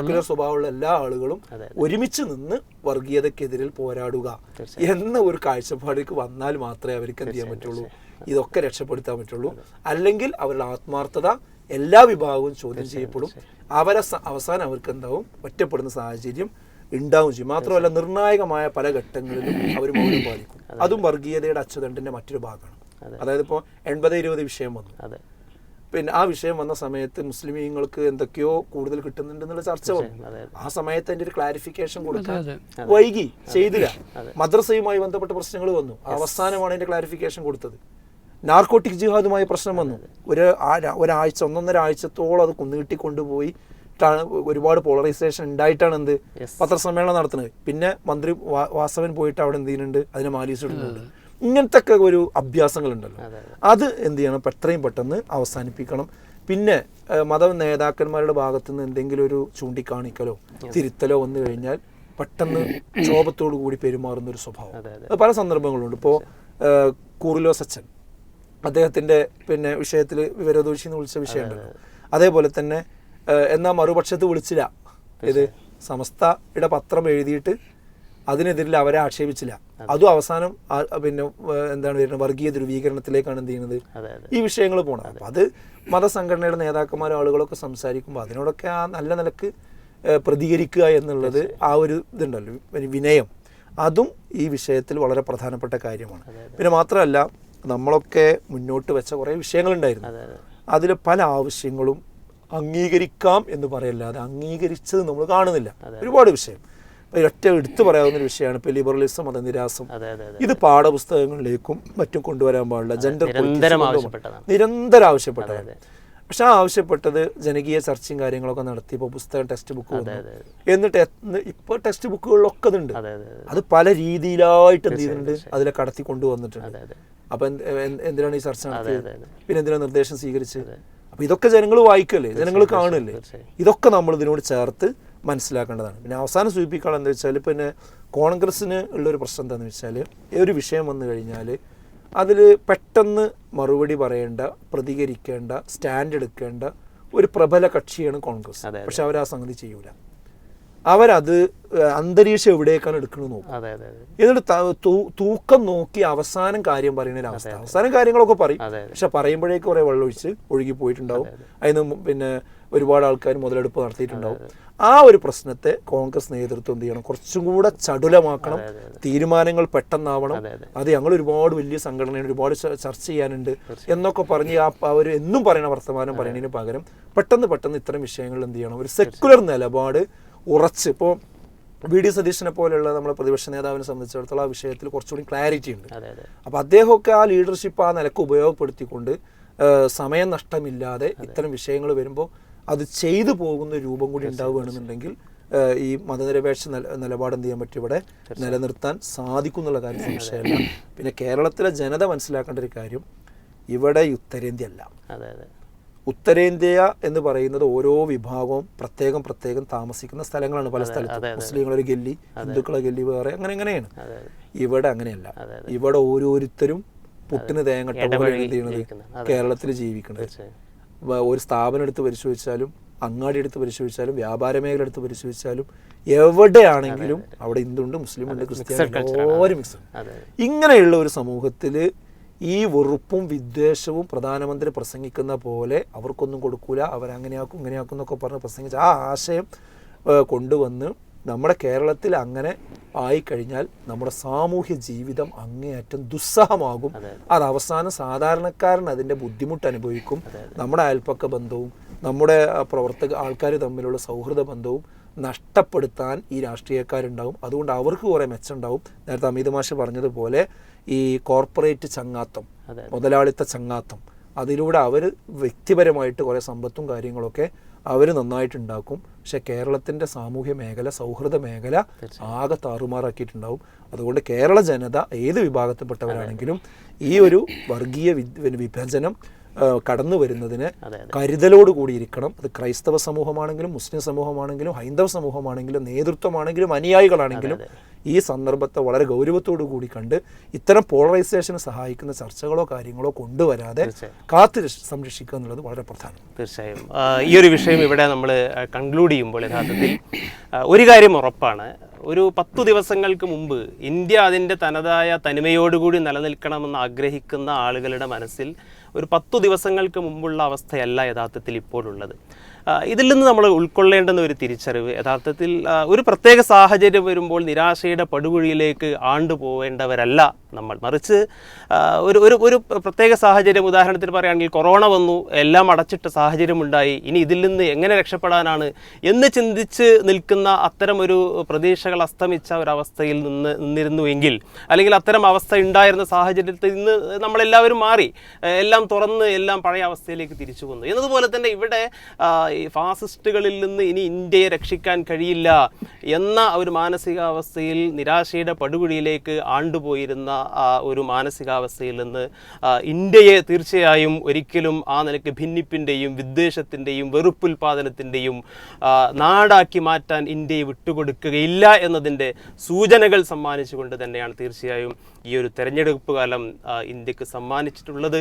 സെക്യുലർ സ്വഭാവമുള്ള എല്ലാ ആളുകളും ഒരുമിച്ച് നിന്ന് വർഗീയതക്കെതിരിൽ പോരാടുക എന്ന ഒരു കാഴ്ചപ്പാടേക്ക് വന്നാൽ മാത്രമേ അവർക്ക് എന്ത് ചെയ്യാൻ പറ്റുള്ളൂ. ഇതൊക്കെ രക്ഷപ്പെടുത്താൻ പറ്റുള്ളൂ. അല്ലെങ്കിൽ അവരുടെ ആത്മാർത്ഥത എല്ലാ വിഭാഗവും ചോദ്യം ചെയ്യപ്പെടും. അവരെ അവസാനം അവർക്ക് എന്താവും? ഒറ്റപ്പെടുന്ന സാഹചര്യം ഉണ്ടാവും ചെയ്യും. മാത്രമല്ല നിർണായകമായ പല ഘട്ടങ്ങളിലും അവർ മൗനം പാലിക്കും. അതും വർഗീയതയുടെ അച്ചുതണ്ടിന്റെ മറ്റൊരു ഭാഗമാണ്. അതായത് ഇപ്പോൾ എൺപത് ഇരുപത് വിഷയം വന്നു. പിന്നെ ആ വിഷയം വന്ന സമയത്ത് മുസ്ലിമീങ്ങൾക്ക് എന്തൊക്കെയോ കൂടുതൽ കിട്ടുന്നുണ്ടെന്നുള്ള ചർച്ച വന്നു. ആ സമയത്ത് അതിന്റെ ഒരു ക്ലാരിഫിക്കേഷൻ കൊടുക്കാൻ വൈകി ചെയ്തില്ല മദ്രസയുമായി ബന്ധപ്പെട്ട പ്രശ്നങ്ങൾ വന്നു. അവസാനമാണ് അതിന്റെ ക്ലാരിഫിക്കേഷൻ കൊടുത്തത്. നാർക്കോട്ടിക് ജിഹാദുമായി പ്രശ്നം വന്നു. ഒരു ആ- ഒരാഴ്ച ഒന്നൊന്നര ആഴ്ചത്തോളം അത് നീട്ടിക്കൊണ്ടുപോയി കൊണ്ടുപോയി ഒരുപാട് പോളറൈസേഷൻ ഉണ്ടായിട്ടാണ് എന്ത്. പത്രസമ്മേളനം നടത്തുന്നത്. പിന്നെ മന്ത്രി വാസവൻ പോയിട്ട് അവിടെ എന്ത് ചെയ്യുന്നുണ്ട്? അതിനെ മാലീസ് ഇടുന്നുണ്ട്. ഇങ്ങനത്തെ ഒക്കെ ഒരു അഭ്യാസങ്ങളുണ്ടല്ലോ. അതെ, എന്ത് ചെയ്യണം? എത്രയും പെട്ടെന്ന് അവസാനിപ്പിക്കണം. പിന്നെ മത നേതാക്കന്മാരുടെ ഭാഗത്തു നിന്ന് എന്തെങ്കിലും ഒരു ചൂണ്ടിക്കാണിക്കലോ തിരുത്തലോ വന്നു കഴിഞ്ഞാൽ പെട്ടെന്ന് ക്ഷോഭത്തോടു കൂടി പെരുമാറുന്ന ഒരു സ്വഭാവം. പല സന്ദർഭങ്ങളുണ്ട്. ഇപ്പോൾ കൂറിലോ സച്ചൻ. അദ്ദേഹത്തിന്റെ പിന്നെ വിഷയത്തിൽ വിവരദോഷി എന്ന് വിളിച്ച വിഷയമുണ്ടല്ലോ. അതേപോലെ തന്നെ എന്നാ മറുപക്ഷത്ത് വിളിച്ചില്ല. ഇത് സമസ്തയുടെ പത്രം എഴുതിയിട്ട് അതിനെതിരിൽ അവരെ ആക്ഷേപിച്ചില്ല. അതും. അവസാനം പിന്നെ എന്താണ് വരുന്നത്? വർഗീയ ധ്രുവീകരണത്തിലേക്കാണ് എന്ത് ചെയ്യുന്നത്? ഈ വിഷയങ്ങൾ പോകണം അപ്പം അത് മതസംഘടനയുടെ നേതാക്കന്മാരും ആളുകളൊക്കെ സംസാരിക്കുമ്പോൾ അതിനോടൊക്കെ ആ നല്ല നിലയ്ക്ക് പ്രതികരിക്കുക എന്നുള്ളത് ആ ഒരു ഇതുണ്ടല്ലോ വിനയം. അതും ഈ വിഷയത്തിൽ വളരെ പ്രധാനപ്പെട്ട കാര്യമാണ്. പിന്നെ മാത്രമല്ല നമ്മളൊക്കെ മുന്നോട്ട് വെച്ച കുറേ വിഷയങ്ങളുണ്ടായിരുന്നു. അതെ അതെ. അതിൽ പല ആവശ്യങ്ങളും അംഗീകരിക്കാം എന്ന് പറയല്ലാതെ അംഗീകരിച്ചത് നമ്മൾ കാണുന്നില്ല. ഒരുപാട് വിഷയം. ഒറ്റ എടുത്തു പറയാവുന്ന ഒരു വിഷയമാണ് ഇപ്പോൾ ലിബറലിസം മതനിരാസം ഇത് പാഠപുസ്തകങ്ങളിലേക്കും മറ്റും കൊണ്ടുവരാൻ പാടില്ല. ജെൻഡർ നിരന്തരം ആവശ്യപ്പെട്ടതാണ്. പക്ഷെ ആ ആവശ്യപ്പെട്ടത് ജനകീയ ചർച്ചയും കാര്യങ്ങളൊക്കെ നടത്തി. ഇപ്പോൾ പുസ്തകം ടെക്സ്റ്റ് ബുക്ക് വന്നു. എന്നിട്ട് ഇപ്പോൾ ടെക്സ്റ്റ് ബുക്കുകളിലൊക്കെ ഉണ്ട് അതെ പല രീതിയിലായിട്ട് എന്ത് ചെയ്യുന്നുണ്ട്? അതിലെ കടത്തി കൊണ്ടുവന്നിട്ടുണ്ട്. അപ്പൊ എന്ത്- എന്ത്- എന്തിനാണ് ഈ ചർച്ച നടത്തിയത്. പിന്നെ എന്തിനാണ് നിർദ്ദേശം സ്വീകരിച്ചത്? അപ്പൊ ഇതൊക്കെ ജനങ്ങൾ വായിക്കല്ലേ? ജനങ്ങൾ കാണല്ലേ ഇതൊക്കെ നമ്മൾ ഇതിനോട് ചേർത്ത് മനസ്സിലാക്കേണ്ടതാണ്. പിന്നെ അവസാനം സൂചിപ്പിക്കാനുള്ള എന്താ വെച്ചാൽ പിന്നെ കോൺഗ്രസ്സിന് ഉള്ളൊരു പ്രശ്നം എന്താണെന്ന് വെച്ചാൽ ഒരു വിഷയം വന്നു കഴിഞ്ഞാൽ അതിൽ പെട്ടെന്ന് മറുപടി പറയേണ്ട പ്രതികരിക്കേണ്ട സ്റ്റാൻഡ് എടുക്കേണ്ട ഒരു പ്രബല കക്ഷിയാണ് കോൺഗ്രസ്. പക്ഷെ അവർ ആ സംഗതി ചെയ്യൂല. അവരത് അന്തരീക്ഷം എവിടേക്കാണ് എടുക്കുന്നത് നോക്കും. എന്നിട്ട് തൂക്കം നോക്കി അവസാനം കാര്യം പറയുന്ന ഒരു അവസ്ഥ. അവസാനം കാര്യങ്ങളൊക്കെ പറയും. പക്ഷെ പറയുമ്പോഴേക്ക് കുറെ വെള്ളമൊഴിച്ച് ഒഴുകി പോയിട്ടുണ്ടാവും. അതിന് പിന്നെ ഒരുപാട് ആൾക്കാർ മുതലെടുപ്പ് നടത്തിയിട്ടുണ്ടാവും. ആ ഒരു പ്രശ്നത്തെ കോൺഗ്രസ് നേതൃത്വം എന്ത് ചെയ്യണം? കുറച്ചും കൂടെ ചടുലമാക്കണം. തീരുമാനങ്ങൾ പെട്ടെന്നാവണം. അതെ, ഞങ്ങൾ ഒരുപാട് വലിയ സംഘടനയാണ് ഒരുപാട് ചർച്ച ചെയ്യാനുണ്ട് എന്നൊക്കെ പറഞ്ഞ് ആ അവർ എന്നും പറയുന്ന വർത്തമാനം പറയുന്നതിന് പകരം പെട്ടെന്ന് പെട്ടെന്ന് ഇത്തരം വിഷയങ്ങളിൽ എന്ത് ചെയ്യണം? ഒരു സെക്കുലർ നിലപാട് ഉറച്ച്. ഇപ്പോൾ വി ഡി സതീശനെ പോലെയുള്ള നമ്മുടെ പ്രതിപക്ഷ നേതാവിനെ സംബന്ധിച്ചിടത്തോളം ആ വിഷയത്തിൽ കുറച്ചുകൂടി ക്ലാരിറ്റി ഉണ്ട്. അപ്പോൾ അദ്ദേഹമൊക്കെ ആ ലീഡർഷിപ്പ് ആ നിലയ്ക്ക് ഉപയോഗപ്പെടുത്തിക്കൊണ്ട് സമയം നഷ്ടമില്ലാതെ ഇത്തരം വിഷയങ്ങൾ വരുമ്പോൾ അത് ചെയ്തു പോകുന്ന രൂപം കൂടി ഉണ്ടാവുകയാണെന്നുണ്ടെങ്കിൽ ഈ മതനിരപേക്ഷ നില നിലപാട് എന്ത് ചെയ്യാൻ പറ്റും ഇവിടെ? നിലനിർത്താൻ സാധിക്കും എന്നുള്ള കാര്യം സംശയമല്ല. പിന്നെ കേരളത്തിലെ ജനത മനസ്സിലാക്കേണ്ട ഒരു കാര്യം ഇവിടെ ഉത്തരേന്ത്യല്ല ഉത്തരേന്ത്യ അല്ല. അതെ അതെ. ഉത്തരേന്ത്യ എന്ന് പറയുന്നത് ഓരോ വിഭാഗവും പ്രത്യേകം പ്രത്യേകം താമസിക്കുന്ന സ്ഥലങ്ങളാണ് പല സ്ഥലത്തും. മുസ്ലിങ്ങളൊരു ഗല്ലി ഹിന്ദുക്കളെ ഗല്ലി വേറെ അങ്ങനെ എങ്ങനെയാണ് ഇവിടെ അങ്ങനെയല്ല. ഇവിടെ ഓരോരുത്തരും പുട്ടിന് തേങ്ങട്ട പോലെ കേരളത്തിൽ ജീവിക്കുന്നത് ഒരു സ്ഥാപനം എടുത്ത് പരിശോധിച്ചാലും അങ്ങാടി എടുത്ത് പരിശോധിച്ചാലും വ്യാപാര മേഖല എടുത്ത് പരിശോധിച്ചാലും എവിടെയാണെങ്കിലും അവിടെ ഹിന്ദുണ്ട് മുസ്ലിം ഉണ്ട് ക്രിസ്ത്യാനി എല്ലാവരും മിക്സ് ഇങ്ങനെയുള്ള ഒരു സമൂഹത്തിൽ ഈ വെറുപ്പും വിദ്വേഷവും പ്രധാനമന്ത്രി പ്രസംഗിക്കുന്ന പോലെ അവർക്കൊന്നും കൊടുക്കൂല അവരങ്ങനെയാക്കും ഇങ്ങനെയാക്കും എന്നൊക്കെ പറഞ്ഞ് പ്രസംഗിച്ച ആ ആശയം കൊണ്ടുവന്ന് നമ്മുടെ കേരളത്തിൽ അങ്ങനെ ആയിക്കഴിഞ്ഞാൽ നമ്മുടെ സാമൂഹ്യ ജീവിതം അങ്ങേയറ്റം ദുസ്സഹമാകും. അത് അവസാനം സാധാരണക്കാരൻ അതിന്റെ ബുദ്ധിമുട്ട് അനുഭവിക്കും. നമ്മുടെ അയൽപ്പക്ക ബന്ധവും നമ്മുടെ പ്രവർത്തക ആൾക്കാർ തമ്മിലുള്ള സൗഹൃദ ബന്ധവും നഷ്ടപ്പെടുത്താൻ ഈ രാഷ്ട്രീയക്കാരുണ്ടാവും. അതുകൊണ്ട് അവർക്ക് കുറേ മെച്ചമുണ്ടാവും. നേരത്തെ അമിത മാഷ് പറഞ്ഞതുപോലെ ഈ കോർപ്പറേറ്റ് ചങ്ങാത്തം മുതലാളിത്ത ചങ്ങാത്തം അതിലൂടെ അവർ വ്യക്തിപരമായിട്ട് കുറേ സമ്പത്തും കാര്യങ്ങളൊക്കെ അവർ നന്നായിട്ടുണ്ടാക്കും. പക്ഷെ കേരളത്തിന്റെ സാമൂഹ്യ മേഖല സൗഹൃദ മേഖല ആകെ താറുമാറാക്കിയിട്ടുണ്ടാവും. അതുകൊണ്ട് കേരള ജനത ഏത് വിഭാഗത്തിൽപ്പെട്ടവരാണെങ്കിലും ഈ ഒരു വർഗീയ വിഭജനം കടന്നു വരുന്നതിന് കരുതലോട് കൂടിയിരിക്കണം. അത് ക്രൈസ്തവ സമൂഹമാണെങ്കിലും മുസ്ലിം സമൂഹമാണെങ്കിലും ഹൈന്ദവ സമൂഹമാണെങ്കിലും നേതൃത്വമാണെങ്കിലും അനുയായികളാണെങ്കിലും ഈ സന്ദർഭത്തെ വളരെ ഗൗരവത്തോടു കൂടി കണ്ട് ഇത്തരം പോളറൈസേഷന് സഹായിക്കുന്ന ചർച്ചകളോ കാര്യങ്ങളോ കൊണ്ടുവരാതെ കാത്തു സംരക്ഷിക്കുക എന്നുള്ളത് വളരെ പ്രധാനം. തീർച്ചയായും. ഈ ഒരു വിഷയം ഇവിടെ നമ്മൾ കൺക്ലൂഡ് ചെയ്യുമ്പോൾ യഥാർത്ഥത്തിൽ ഒരു കാര്യം ഉറപ്പാണ്. ഒരു പത്തു ദിവസങ്ങൾക്ക് മുമ്പ് ഇന്ത്യ അതിന്റെ തനതായ തനിമയോടുകൂടി നിലനിൽക്കണമെന്ന് ആഗ്രഹിക്കുന്ന ആളുകളുടെ മനസ്സിൽ ഒരു പത്തു ദിവസങ്ങൾക്ക് മുമ്പുള്ള അവസ്ഥയല്ല യഥാർത്ഥത്തിൽ ഇപ്പോഴുള്ളത്. ഇതിൽ നിന്ന് നമ്മൾ ഉൾക്കൊള്ളേണ്ടുന്ന ഒരു തിരിച്ചറിവ് യഥാർത്ഥത്തിൽ ഒരു പ്രത്യേക സാഹചര്യം വരുമ്പോൾ നിരാശയുടെ പടുകുഴിയിലേക്ക് ആണ്ടുപോവേണ്ടവരല്ല നമ്മൾ മറിച്ച് ഒരു ഒരു ഒരു പ്രത്യേക സാഹചര്യം. ഉദാഹരണത്തിന് പറയുകയാണെങ്കിൽ കൊറോണ വന്നു എല്ലാം അടച്ചിട്ട സാഹചര്യമുണ്ടായി. ഇനി ഇതിൽ നിന്ന് എങ്ങനെ രക്ഷപ്പെടാനാണ് എന്ന് ചിന്തിച്ച് നിൽക്കുന്ന അത്തരം ഒരു പ്രതീക്ഷകൾ അസ്തമിച്ച ഒരവസ്ഥയിൽ നിന്ന് നിന്നിരുന്നുവെങ്കിൽ അല്ലെങ്കിൽ അത്തരം അവസ്ഥ ഉണ്ടായിരുന്ന സാഹചര്യത്തിൽ നിന്ന് നമ്മളെല്ലാവരും മാറി എല്ലാം തുറന്ന് എല്ലാം പഴയ അവസ്ഥയിലേക്ക് തിരിച്ചു വന്നു. എന്നതുപോലെ തന്നെ ഇവിടെ ഫാസിസ്റ്റുകളിൽ നിന്ന് ഇനി ഇന്ത്യയെ രക്ഷിക്കാൻ കഴിയില്ല എന്ന ഒരു മാനസികാവസ്ഥയിൽ നിരാശയുടെ പടുകുഴിയിലേക്ക് ആണ്ടുപോയിരുന്ന ഒരു മാനസികാവസ്ഥയിൽ നിന്ന് ഇന്ത്യയെ തീർച്ചയായും ഒരിക്കലും ആ നിലയ്ക്ക് ഭിന്നിപ്പിന്റെയും വിദ്വേഷത്തിന്റെയും വെറുപ്പുൽപാദനത്തിന്റെയും നാടാക്കി മാറ്റാൻ ഇന്ത്യയെ വിട്ടുകൊടുക്കുകയില്ല എന്നതിന്റെ സൂചനകൾ സമ്മാനിച്ചുകൊണ്ട് തന്നെയാണ് തീർച്ചയായും ഈ ഒരു തെരഞ്ഞെടുപ്പ് കാലം ഇന്ത്യയ്ക്ക് സമ്മാനിച്ചിട്ടുള്ളത്.